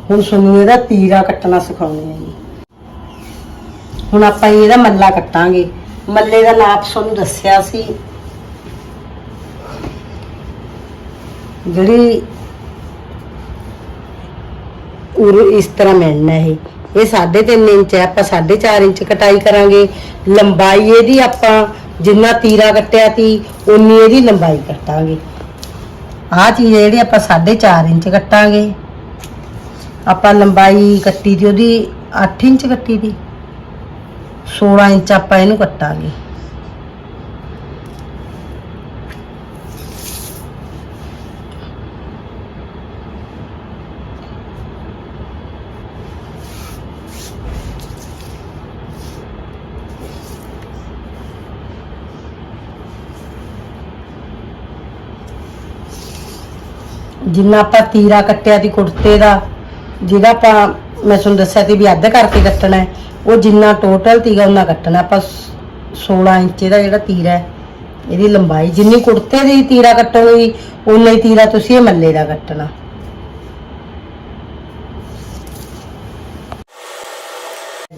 ਹੁਣ ਤੁਹਾਨੂੰ ਇਹਦਾ ਤੀਰਾ ਕੱਟਣਾ ਸਿਖਾਉਣੀ ਹੈ ਜੀ। ਹੁਣ ਆਪਾਂ ਇਹਦਾ ਮੱਲਾ ਕੱਟਾਂਗੇ। ਮੱਲੇ ਦਾ ਨਾਪ ਤੁਹਾਨੂੰ ਦੱਸਿਆ ਸੀ। ਜਿਹੜੀ ਉਰ ਇਸ ਤਰ੍ਹਾਂ ਮਿਲਣਾ ਇਹ। ਇਹ 3.5 ਇੰਚ ਹੈ, ਆਪਾਂ 4.5 ਇੰਚ ਕਟਾਈ ਕਰਾਂਗੇ। ਲੰਬਾਈ ਇਹਦੀ ਆਪਾਂ ਜਿੰਨਾ ਤੀਰਾ ਕੱਟਿਆ ਸੀ, ਉਨੀ ਇਹਦੀ ਲੰਬਾਈ ਕੱਟਾਂਗੇ। ਆਹ ਚੀਜ਼ ਹੈ ਜਿਹੜੀ ਆਪਾਂ 4.5 ਇੰਚ ਕੱਟਾਂਗੇ। ਆਪਾਂ ਲੰਬਾਈ ਕੱਟੀ ਦੀ, ਉਹਦੀ 8 ਇੰਚ ਕੱਟੀ ਦੀ। 16 ਇੰਚ ਆਪਾਂ ਇਹਨੂੰ ਕੱਟਾਂਗੇ। ਜਿੰਨਾ ਆਪਾਂ ਤੀਰਾ ਕੱਟਿਆ ਦੀ ਕੁੜਤੇ ਦਾ, ਜਿਹਦਾ ਆਪਾਂ, ਮੈਂ ਤੁਹਾਨੂੰ ਦੱਸਿਆ ਸੀ ਵੀ ਅੱਧ ਕਰਕੇ ਕੱਟਣਾ ਹੈ। ਉਹ ਜਿੰਨਾ ਟੋਟਲ ਤੀਗਾ, ਉਹਨਾਂ ਕੱਟਣਾ। ਆਪਾਂ ਸ- 16 ਇੰਚ ਦਾ ਜਿਹੜਾ ਤੀਰਾ ਹੈ, ਇਹਦੀ ਲੰਬਾਈ ਜਿੰਨੀ ਕੁੜਤੇ ਦੀ ਤੀਰਾ ਕੱਟੋਗੇ ਉਨਾ ਹੀ ਤੀਰਾ ਤੁਸੀਂ ਇਹ ਮੱਲੇ ਦਾ ਕੱਟਣਾ।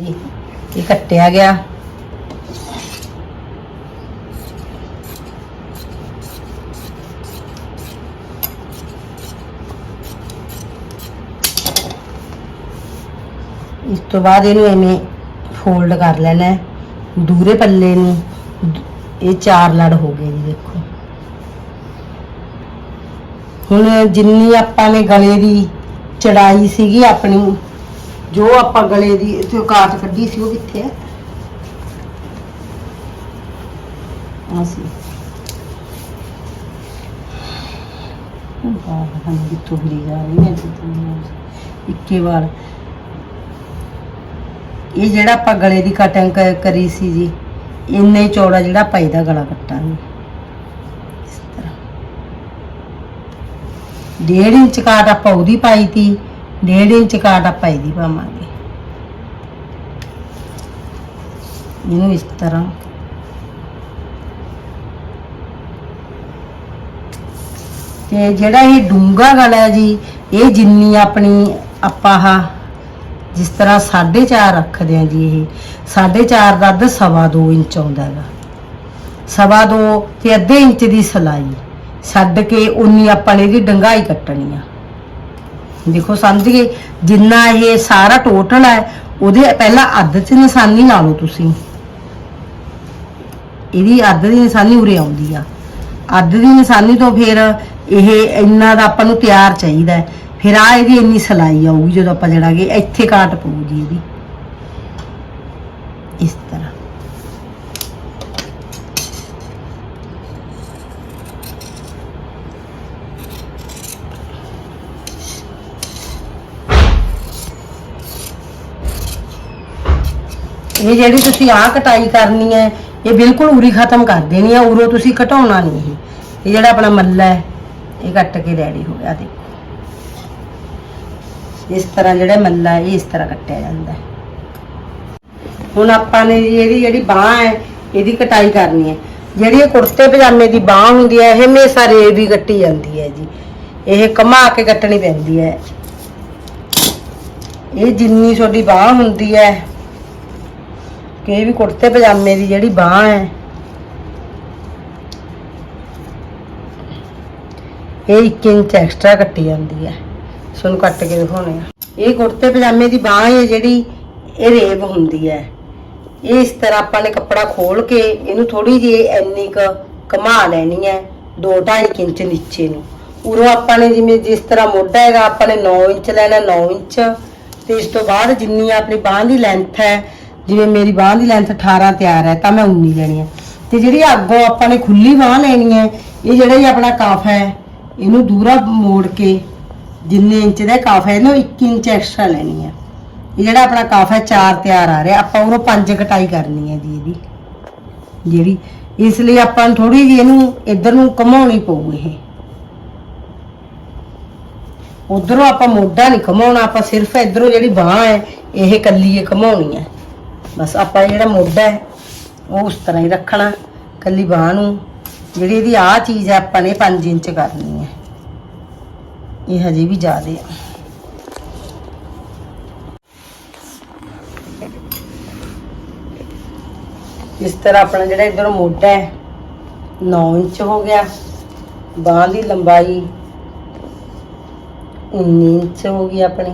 ਜੀ, ਇਹ ਕੱਟਿਆ ਗਿਆ। ਇਸ ਤੋਂ ਬਾਅਦ ਇਹਨੂੰ ਐਵੇਂ ਫੋਲਡ ਕਰ ਲੈਣਾ ਦੂਰੇ ਪੱਲੇ ਨੂੰ ਇਹ ਚਾਰ ਲੜ ਹੋ ਗਏ ਜੀ, ਦੇਖੋ। ਹੁਣ ਜਿੰਨੀ ਆਪਾਂ ਨੇ ਗਲੇ ਦੀ ਚੜਾਈ ਸੀਗੀ ਆਪਣੀ, ਜੋ ਆਪਾਂ ਗਲੇ ਦੀ ਤੇ ਕਾਟ ਕੱਢੀ ਸੀ, ਉਹ ਕਿੱਥੇ ਹੈ? ਆ ਸੀ। ਬਾਹਰ ਹਨ ਕਿੱਥੋਂ ਜਾ ਰਹੀ ਹੈ ਜਿੱਥੇ ਇੱਕੇ ਵਾਰ ਇਹ ਜਿਹੜਾ ਆਪਾਂ ਗਲੇ ਦੀ ਕਟਿੰਗ ਕਰੀ ਸੀ ਜੀ, ਇੰਨਾ ਚੌੜਾ ਜਿਹੜਾ ਆਪਾਂ ਇਹਦਾ ਗਲਾ ਕੱਟਾਂਗੇ। ਇਸ ਤਰ੍ਹਾਂ। ਡੇਢ ਇੰਚ ਕਾਟ ਆਪਾਂ ਉਹਦੀ ਪਾਈ ਤੀ, ਡੇਢ ਇੰਚ ਕਾਟ ਆਪਾਂ ਇਹਦੀ ਪਾਵਾਂਗੇ। ਇਹਨੂੰ ਇਸ ਤਰ੍ਹਾਂ। ਤੇ ਜਿਹੜਾ ਇਹ ਡੂੰਗਾ ਗਲਾ ਜੀ, ਇਹ ਜਿੰਨੀ ਆਪਣੀ ਆਪਾਂ ਆਹ ਜਿਸ ਤਰ੍ਹਾਂ 4.5 ਰੱਖਦੇ ਆ ਜੀ ਇਹ 4.5 ਦਾ ਅੱਧ ਸਵਾ ਦੋ ਇੰਚ ਆਉਂਦਾ ਹੈਗਾ। ਸਵਾ ਦੋ ਤੇ ਅੱਧੇ ਇੰਚ ਦੀ ਸਲਾਈ, ਛੱਡ ਕੇ ਉਨੀ ਆਪਾਂ ਨੇ ਇਹਦੀ ਡੰਗਾਈ ਕੱਟਣੀ ਆ। ਦੇਖੋ ਸਮਝ ਗਏ? ਜਿੰਨਾ ਇਹ ਸਾਰਾ ਟੋਟਲ ਹੈ, ਉਹਦੇ ਪਹਿਲਾਂ ਅੱਧ ਚ ਨਿਸ਼ਾਨੀ ਲਾ ਲਓ ਤੁਸੀਂ। ਇਹਦੀ ਅੱਧ ਦੀ ਨਿਸ਼ਾਨੀ ਉਰੇ ਆਉਂਦੀ ਆ। ਅੱਧ ਦੀ ਨਿਸ਼ਾਨੀ ਤੋਂ ਫਿਰ ਇਹ ਇੰਨਾ ਦਾ ਆਪਾਂ ਨੂੰ ਤਿਆਰ ਚਾਹੀਦਾ ਹੈ। ਫਿਰ ਆ ਇਹਦੀ ਇੰਨੀ ਸਲਾਈ ਆਊਗੀ ਜਦੋਂ ਆਪਾਂ ਜੜਾਂਗੇ ਇੱਥੇ ਕਾਟ ਪਊਗੀ ਇਹਦੀ। ਇਸ ਤਰ੍ਹਾਂ। ਇਹ ਜਿਹੜੀ ਤੁਸੀਂ ਆਹ ਕਟਾਈ ਕਰਨੀ ਹੈ, ਇਹ ਬਿਲਕੁਲ ਉਰੀ ਖਤਮ ਕਰ ਦੇਣੀ ਹੈ, ਉਰੋਂ ਤੁਸੀਂ ਘਟਾਉਣਾ ਨਹੀਂ ਇਹ। ਇਹ ਜਿਹੜਾ ਆਪਣਾ ਮੱਲਾ ਹੈ, ਇਹ ਕੱਟ ਕੇ ਰੈਡੀ ਹੋ ਗਿਆ, ਦੇਖੋ। ਇਸ ਤਰ੍ਹਾਂ ਜਿਹੜਾ ਮੱਲਾ ਹੈ ਇਹ ਇਸ ਤਰ੍ਹਾਂ ਕੱਟਿਆ ਜਾਂਦਾ ਹੈ। ਹੁਣ ਆਪਾਂ ਨੇ ਜੀ ਇਹਦੀ ਜਿਹੜੀ ਬਾਹ ਹੈ, ਇਹਦੀ ਕਟਾਈ ਕਰਨੀ ਹੈ। ਜਿਹੜੀ ਇਹ ਕੁੜਤੇ ਪਜਾਮੇ ਦੀ ਬਾਹ ਹੁੰਦੀ ਹੈ, ਇਹ ਹਮੇਸ਼ਾ ਰੇ ਵੀ ਕੱਟੀ ਜਾਂਦੀ ਹੈ ਜੀ। ਇਹ ਕਮਾ ਕੇ ਕੱਟਣੀ ਪੈਂਦੀ ਹੈ। ਇਹ ਜਿੰਨੀ ਤੁਹਾਡੀ ਬਾਹ ਹੁੰਦੀ ਹੈ, ਕਿ ਇਹ ਵੀ ਕੁੜਤੇ ਪਜਾਮੇ ਦੀ ਜਿਹੜੀ ਬਾਹ ਹੈ, ਇਹ 1 ਇੰਚ ਐਕਸਟਰਾ ਕੱਟੀ ਜਾਂਦੀ ਹੈ। ਤੁਹਾਨੂੰ ਕੱਟ ਕੇ ਦਿਖਾਉਣੇ ਆ। ਇਹ ਕੁੜਤੇ ਪਜਾਮੇ ਦੀ ਬਾਹ ਹੈ ਜਿਹੜੀ, ਇਹ ਰੇਬ ਹੁੰਦੀ ਹੈ। ਇਹ ਇਸ ਤਰ੍ਹਾਂ ਆਪਾਂ ਨੇ ਕੱਪੜਾ ਖੋਲ ਕੇ ਇਹਨੂੰ ਥੋੜੀ ਜਿਹੀ ਇੰਨੀ ਕ ਕਮਾ ਲੈਣੀ ਹੈ 2.5 ਇੰਚ ਨੀਚੇ ਨੂੰ। ਉਰੋਂ ਆਪਾਂ ਨੇ ਜਿਵੇਂ ਜਿਸ ਤਰ੍ਹਾਂ ਮੋਢਾ ਹੈਗਾ, ਆਪਾਂ ਨੇ 9 ਇੰਚ ਲੈਣਾ 9 ਇੰਚ। ਤੇ ਇਸ ਤੋਂ ਬਾਅਦ ਜਿੰਨੀ ਆਪਣੀ ਬਾਹ ਦੀ ਲੈਂਥ ਹੈ, ਜਿਵੇਂ ਮੇਰੀ ਬਾਹ ਦੀ ਲੈਂਥ 18 ਤਿਆਰ ਹੈ, ਤਾਂ ਮੈਂ 19 ਲੈਣੀ ਹੈ। ਤੇ ਜਿਹੜੀ ਅੱਗੋਂ ਆਪਾਂ ਨੇ ਖੁੱਲੀ ਬਾਹ ਲੈਣੀ ਹੈ, ਇਹ ਜਿਹੜਾ ਹੀ ਆਪਣਾ ਕਾਫ ਹੈ, ਇਹਨੂੰ ਦੂਰਾ ਮੋੜ ਕੇ ਜਿੰਨੇ ਇੰਚ ਦਾ ਕਾਫਾ ਇਹਨੂੰ 1 ਇੰਚ ਐਕਸਟਰਾ ਲੈਣੀ ਹੈ ਇਹ ਜਿਹੜਾ ਆਪਣਾ ਕਾਫਾ ਚਾਰ ਤਿਆਰ ਆ ਰਿਹਾ। ਆਪਾਂ ਉਹਨੂੰ ਪੰਜ ਕਟਾਈ ਕਰਨੀ ਹੈ ਜੀ ਇਹਦੀ। ਜਿਹੜੀ ਇਸ ਲਈ ਆਪਾਂ ਨੂੰ ਥੋੜੀ ਜਿਹੀ ਇਹਨੂੰ ਇੱਧਰ ਨੂੰ ਘਮਾਉਣੀ ਪਊ ਇਹ। ਉਧਰੋਂ ਆਪਾਂ ਮੋਢਾ ਨਹੀਂ ਘਮਾਉਣਾ, ਆਪਾਂ ਸਿਰਫ ਇਧਰੋਂ ਜਿਹੜੀ ਬਾਹ ਹੈ, ਇਹ ਕੱਲੀ ਇਹ ਘਮਾਉਣੀ ਹੈ। ਬਸ ਆਪਾਂ ਜਿਹੜਾ ਮੋਢਾ ਹੈ, ਉਹ ਉਸ ਤਰ੍ਹਾਂ ਹੀ ਰੱਖਣਾ ਕੱਲੀ ਬਾਹ ਨੂੰ। ਜਿਹੜੀ ਇਹਦੀ ਆਹ ਚੀਜ਼ ਹੈ, ਆਪਾਂ ਨੇ 5 ਇੰਚ ਕਰਨੀ ਹੈ। ਇਹ ਹਜੇ ਵੀ ਜ਼ਿਆਦੇ ਆ। ਇਸ ਤਰ੍ਹਾਂ ਆਪਣਾ ਜਿਹੜਾ ਇਧਰ ਮੋਢਾ ਹੈ 9 ਇੰਚ ਹੋ ਗਿਆ। ਬਾਹ ਦੀ ਲੰਬਾਈ 19 ਇੰਚ ਹੋ ਗਈ ਆਪਣੀ।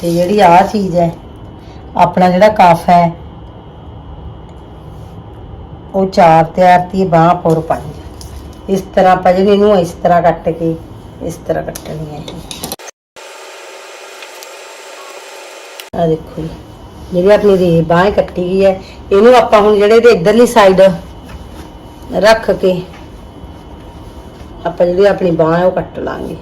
ਤੇ ਜਿਹੜੀ ਆ ਚੀਜ਼ ਹੈ, ਆਪਣਾ ਜਿਹੜਾ ਕਾਫ ਹੈ, ਉਹ ਚਾਰ ਤਿਆਰ ਤੀ ਬਾਹ ਪੁਰ ਪੰਜ। ਇਸ ਤਰ੍ਹਾਂ ਆਪਾਂ ਜਿਹੜੀ ਇਹਨੂੰ ਇਸ ਤਰ੍ਹਾਂ ਕੱਟ ਕੇ, ਇਸ ਤਰ੍ਹਾਂ ਕੱਟਣੀ ਹੈ ਆ ਦੇਖੋ ਜੀ, ਜਿਹੜੀ ਆਪਣੀ ਰੇ ਬਾਹ ਕੱਟੀ ਗਈ ਹੈ, ਇਹਨੂੰ ਆਪਾਂ ਹੁਣ ਜਿਹੜੇ ਇਹਦੇ ਇਧਰਲੀ ਸਾਈਡ ਰੱਖ ਕੇ ਆਪਾਂ ਜਿਹੜੀ ਆਪਣੀ ਬਾਹ ਹੈ ਉਹ ਕੱਟ ਲਾਂਗੇ।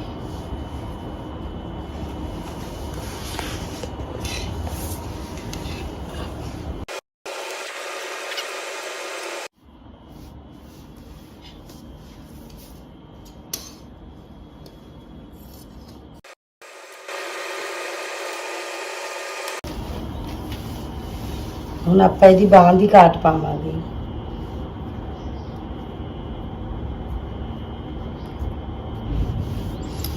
ਹੁਣ ਆਪਾਂ ਇਹਦੀ ਬਾਹ ਦੀ ਕਾਟ ਪਾਵਾਂਗੇ।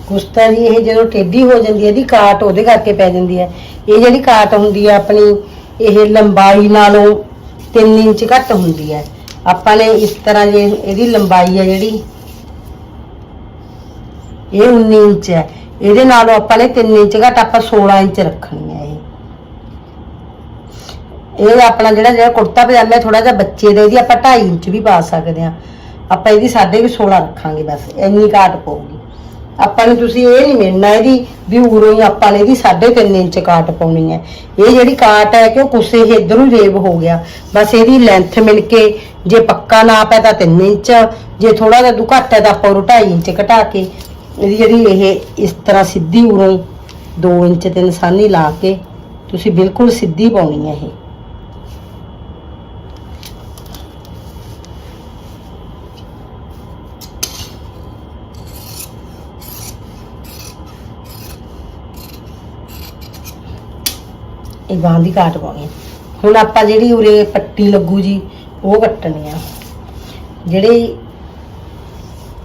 ਕੁਛ ਤਾਂ ਜੀ, ਇਹ ਜਦੋਂ ਟੇਢੀ ਹੋ ਜਾਂਦੀ ਹੈ, ਇਹਦੀ ਕਾਟ ਉਹਦੇ ਕਰਕੇ ਪੈ ਜਾਂਦੀ ਹੈ। ਇਹ ਜਿਹੜੀ ਕਾਟ ਹੁੰਦੀ ਹੈ ਆਪਣੀ, ਇਹ ਲੰਬਾਈ ਨਾਲੋਂ 3 ਇੰਚ ਘੱਟ ਹੁੰਦੀ ਹੈ। ਆਪਾਂ ਨੇ ਇਸ ਤਰ੍ਹਾਂ ਜੇ ਇਹਦੀ ਲੰਬਾਈ ਹੈ ਜਿਹੜੀ, ਇਹ 19 ਇੰਚ ਹੈ। ਇਹਦੇ ਨਾਲੋਂ ਆਪਾਂ ਨੇ 3 ਇੰਚ ਘੱਟ ਆਪਾਂ 16 ਇੰਚ ਰੱਖਣੀ ਹੈ। ਇਹ ਆਪਣਾ ਜਿਹੜਾ ਜਿਹੜਾ ਕੁੜਤਾ ਪਜਾਮਾ ਥੋੜਾ ਜਿਹਾ ਬੱਚੇ ਦਾ ਇਹਦੀ ਆਪਾਂ 2.5 ਇੰਚ ਵੀ ਪਾ ਸਕਦੇ ਆ ਆਪਾਂ ਇਹਦੀ ਸਾਡੇ ਵੀ 16 ਰੱਖਾਂਗੇ ਬਸ, ਇੰਨੀ ਕਾਟ ਪਊਗੀ। ਆਪਾਂ ਨੂੰ ਤੁਸੀਂ ਇਹ ਨਹੀਂ ਮਿਲਣਾ, ਇਹਦੀ ਵੀ ਉਰੋਂ ਹੀ ਆਪਾਂ ਨੇ ਇਹਦੀ 3.5 ਇੰਚ ਕਾਟ ਪਾਉਣੀ ਹੈ। ਇਹ ਜਿਹੜੀ ਕਾਟ ਹੈ ਕਿ ਉਹ ਕੁਸੇ ਇਧਰੋਂ ਰੇਬ ਹੋ ਗਿਆ। ਬਸ ਇਹਦੀ ਲੈਂਥ ਮਿਲ ਕੇ ਜੇ ਪੱਕਾ ਨਾਪ ਹੈ ਤਾਂ 3 ਇੰਚ, ਜੇ ਥੋੜਾ ਜਿਹਾ ਦੂ ਘੱਟ ਹੈ ਤਾਂ ਆਪਾਂ ਉਹ 2.5 ਇੰਚ ਘਟਾ ਕੇ ਇਹਦੀ ਜਿਹੜੀ ਇਹ ਇਸ ਤਰ੍ਹਾਂ ਸਿੱਧੀ ਉਰੋਂ 2 ਇੰਚ ਤੇ ਨਿਸ਼ਾਨੀ ਲਾ ਕੇ ਤੁਸੀਂ ਬਿਲਕੁਲ ਸਿੱਧੀ ਪਾਉਣੀ ਹੈ ਇਹ। ਇਹ ਬਾਂਹ ਦੀ ਕਾਟ ਪਾਉਣੀ ਹੈ ਹੁਣ ਆਪਾਂ ਜਿਹੜੀ ਉਰੇ ਪੱਟੀ ਲੱਗੂ ਜੀ, ਉਹ ਕੱਟਣੀ ਆ। ਜਿਹੜੇ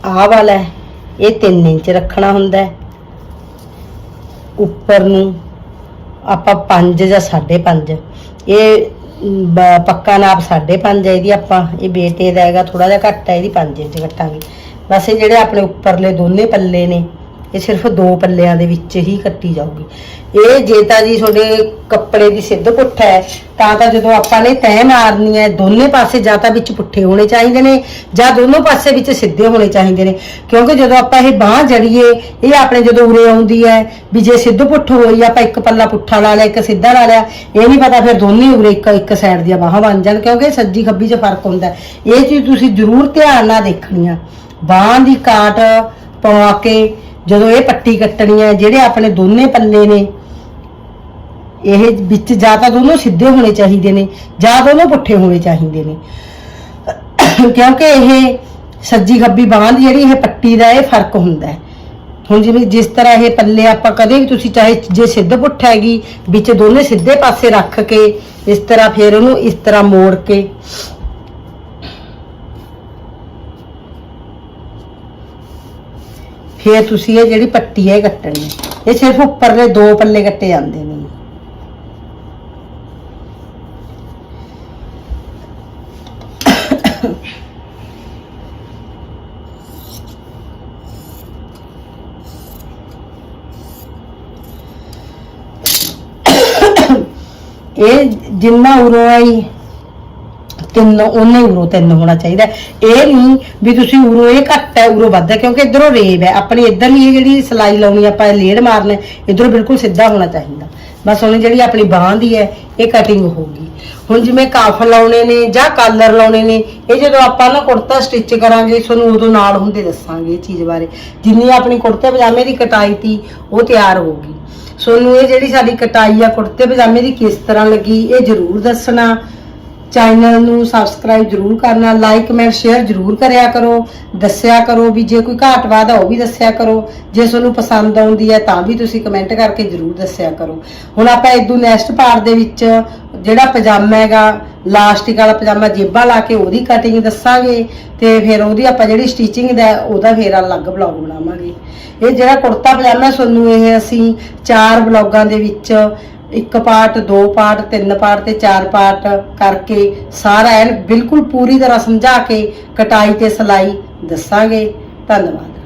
ਆਹ ਵਾਲਾ ਇਹ 3 ਇੰਚ ਰੱਖਣਾ ਹੁੰਦਾ ਹੈ। ਉੱਪਰ ਨੂੰ ਆਪਾਂ 5 ਜਾਂ 5.5 ਇਹ ਪੱਕਾ ਨਾਪ 5.5 ਹੈ ਇਹਦੀ ਆਪਾਂ। ਇਹ ਬੇਟੇ ਦਾ ਹੈਗਾ ਥੋੜਾ ਜਿਹਾ ਘੱਟ ਹੈ, ਇਹਦੀ 5 ਇੰਚ ਕੱਟਾਂਗੇ। ਬਸ ਇਹ ਜਿਹੜੇ ਆਪਣੇ ਉੱਪਰਲੇ ਦੋਨੇ ਪੱਲੇ ਨੇ ਇਹ ਸਿਰਫ ਦੋ ਪੱਲਿਆਂ ਦੇ ਵਿੱਚ ਹੀ ਕੱਟੀ ਜਾਊਗੀ। ਇਹ ਜੇ ਤਾਂ ਜੀ ਤੁਹਾਡੇ ਕੱਪੜੇ ਦੀ ਸਿੱਧ ਪੁੱਠ ਹੈ, ਤਾਂ ਤਾਂ ਜਦੋਂ ਆਪਾਂ ਨੇ ਤੈਅ ਮਾਰਨੀ ਹੈ, ਦੋਨੇ ਪਾਸੇ ਜਾਂ ਤਾਂ ਵਿੱਚ ਪੁੱਠੇ ਹੋਣੇ ਚਾਹੀਦੇ ਨੇ, ਜਾਂ ਦੋਨੋਂ ਪਾਸੇ ਵਿੱਚ ਸਿੱਧੇ ਹੋਣੇ ਚਾਹੀਦੇ ਨੇ। ਕਿਉਂਕਿ ਜਦੋਂ ਆਪਾਂ ਇਹ ਬਾਹ ਜੜੀਏ, ਇਹ ਆਪਣੇ ਜਦੋਂ ਉਰੇ ਆਉਂਦੀ ਹੈ, ਵੀ ਜੇ ਸਿੱਧ ਪੁੱਠ ਹੋਈ, ਆਪਾਂ ਇੱਕ ਪੱਲਾ ਪੁੱਠਾ ਲਾ ਲਿਆ, ਇੱਕ ਸਿੱਧਾ ਲਾ ਲਿਆ, ਇਹ ਨਹੀਂ ਪਤਾ ਫਿਰ ਦੋਨੇ ਉਰੇ ਇੱਕ ਇੱਕ ਸਾਈਡ ਦੀਆਂ ਬਾਹਾਂ ਬਣ ਜਾਣ, ਕਿਉਂਕਿ ਸੱਜੀ ਖੱਬੀ 'ਚ ਫ਼ਰਕ ਹੁੰਦਾ ਇਹ ਚੀਜ਼ ਤੁਸੀਂ ਜ਼ਰੂਰ ਧਿਆਨ ਨਾਲ ਦੇਖਣੀ ਆ। ਬਾਹ ਦੀ ਕਾਟ ਪਵਾ ਕੇ ਜਦੋਂ ਇਹ ਪੱਟੀ ਕੱਟਣੀ ਹੈ, ਜਿਹੜੇ ਆਪਣੇ ਦੋਨੇ ਪੱਲੇ ਨੇ, ਇਹ ਵਿੱਚ ਜਾਂ ਤਾਂ ਦੋਨੋਂ ਸਿੱਧੇ ਹੋਣੇ ਚਾਹੀਦੇ ਨੇ, ਜਾਂ ਦੋਨੋਂ ਪੁੱਠੇ ਹੋਣੇ ਚਾਹੀਦੇ ਨੇ। ਕਿਉਂਕਿ ਇਹ ਸੱਜੀ ਖੱਬੀ ਬਾਂਹ ਦੀ ਜਿਹੜੀ ਇਹ ਪੱਟੀ ਦਾ ਇਹ ਫ਼ਰਕ ਹੁੰਦਾ ਹੈ। ਹੁਣ ਜਿਵੇਂ ਜਿਸ ਤਰ੍ਹਾਂ ਇਹ ਪੱਲੇ ਆਪਾਂ ਕਦੇ ਵੀ ਤੁਸੀਂ ਚਾਹੇ ਜੇ ਸਿੱਧ ਪੁੱਠ ਹੈਗੀ, ਵਿੱਚ ਦੋਨੇ ਸਿੱਧੇ ਪਾਸੇ ਰੱਖ ਕੇ, ਇਸ ਤਰ੍ਹਾਂ ਫੇਰ ਉਹਨੂੰ ਇਸ ਤਰ੍ਹਾਂ ਮੋੜ ਕੇ ਫਿਰ ਤੁਸੀਂ ਇਹ ਜਿਹੜੀ ਪੱਟੀ ਹੈ ਇਹ ਕੱਟਣੀ ਹੈ। ਇਹ ਸਿਰਫ ਉੱਪਰਲੇ ਦੋ ਪੱਲੇ ਕੱਟੇ ਜਾਂਦੇ ਨੇ। ਇਹ ਜਿੰਨਾ ਉਰੋਂ ਆਈ ਤਿੰਨ, ਉਹਨੇ ਉਰੋਂ ਤਿੰਨ ਹੋਣਾ ਚਾਹੀਦਾ। ਹੈ। ਇਹ ਨਹੀਂ ਵੀ ਤੁਸੀਂ ਉਰੋਂ ਇਹ ਘੱਟ ਹੈ, ਉਰੋਂ ਵੱਧ ਹੈ, ਕਿਉਂਕਿ ਇਧਰੋਂ ਰੇਬ ਹੈ। ਆਪਣੀ ਇਧਰਲੀ ਇਹ ਜਿਹੜੀ ਸਲਾਈ ਲਾਉਣੀ, ਆਪਾਂ ਲੇੜ ਮਾਰਨਾ, ਇਧਰੋਂ ਬਿਲਕੁਲ ਸਿੱਧਾ ਹੋਣਾ ਚਾਹੀਦਾ। ਬਸ ਹੁਣ ਜਿਹੜੀ ਆਪਣੀ ਬਾਹ ਦੀ ਹੈ, ਇਹ ਕਟਿੰਗ ਹੋਊਗੀ ਹੁਣ ਜਿਵੇਂ ਕਾਫ ਲਾਉਣੇ ਨੇ ਜਾਂ ਕਾਲਰ ਲਾਉਣੇ ਨੇ, ਇਹ ਜਦੋਂ ਆਪਾਂ ਨਾ ਕੁੜਤਾ ਸਟਿਚ ਕਰਾਂਗੇ, ਤੁਹਾਨੂੰ ਉਦੋਂ ਨਾਲ ਹੁੰਦੇ ਦੱਸਾਂਗੇ ਇਹ ਚੀਜ਼ ਬਾਰੇ। ਜਿੰਨੀ ਆਪਣੀ ਕੁੜਤੇ ਪਜਾਮੇ ਦੀ ਕਟਾਈ ਤੀ ਉਹ ਤਿਆਰ ਹੋਊਗੀ ਸੋਨੂੰ ਇਹ ਜਿਹੜੀ ਸਾਡੀ ਕਟਾਈ ਆ, ਕੁੜਤੇ ਪਜਾਮੇ ਦੀ ਕਿਸ ਤਰ੍ਹਾਂ ਲੱਗੀ, ਇਹ ਜਰੂਰ ਦੱਸਣਾ। ਚੈਨਲ ਨੂੰ ਸਬਸਕ੍ਰਾਈਬ ਜਰੂਰ ਕਰਨਾ ਲਾਈਕ ਕਮੈਂਟ ਸ਼ੇਅਰ ਜਰੂਰ ਕਰਿਆ ਕਰੋ, ਦੱਸਿਆ ਕਰੋ ਵੀ ਜੇ ਕੋਈ ਘਾਟ ਵਾਧ ਉਹ ਵੀ ਦੱਸਿਆ ਕਰੋ, ਜੇ ਤੁਹਾਨੂੰ ਪਸੰਦ ਆਉਂਦੀ ਹੈ ਤਾਂ ਵੀ ਤੁਸੀਂ ਕਮੈਂਟ ਕਰਕੇ ਜਰੂਰ ਦੱਸਿਆ ਕਰੋ। ਹੁਣ ਆਪਾਂ ਇਦੋਂ ਨੈਕਸਟ ਪਾਰਟ ਦੇ ਵਿੱਚ ਜਿਹੜਾ ਪਜਾਮਾ ਹੈਗਾ, ਲਾਸਟਿਕ ਵਾਲਾ ਪਜਾਮਾ ਜੇਬਾਂ ਲਾ ਕੇ ਉਹਦੀ ਕਟਿੰਗ ਦੱਸਾਂਗੇ ਤੇ ਫਿਰ ਉਹਦੀ ਆਪਾਂ ਜਿਹੜੀ ਸਟਿਚਿੰਗ ਦਾ ਉਹਦਾ ਫਿਰ ਅਲੱਗ ਬਲੌਗ ਬਣਾਵਾਂਗੇ। ਇਹ ਜਿਹੜਾ ਕੁੜਤਾ ਪਜਾਮਾ ਤੁਹਾਨੂੰ ਇਹ ਅਸੀਂ ਚਾਰ ਬਲੌਗਾਂ ਦੇ ਵਿੱਚ ਇੱਕ ਪਾਰਟ, ਦੋ ਪਾਰਟ, ਤਿੰਨ ਪਾਰਟ ਤੇ ਚਾਰ ਪਾਰਟ ਕਰਕੇ ਸਾਰਾ ਐਨ ਬਿਲਕੁਲ ਪੂਰੀ ਤਰ੍ਹਾਂ ਸਮਝਾ ਕੇ ਕਟਾਈ ਤੇ ਸਿਲਾਈ ਦੱਸਾਂਗੇ। ਧੰਨਵਾਦ।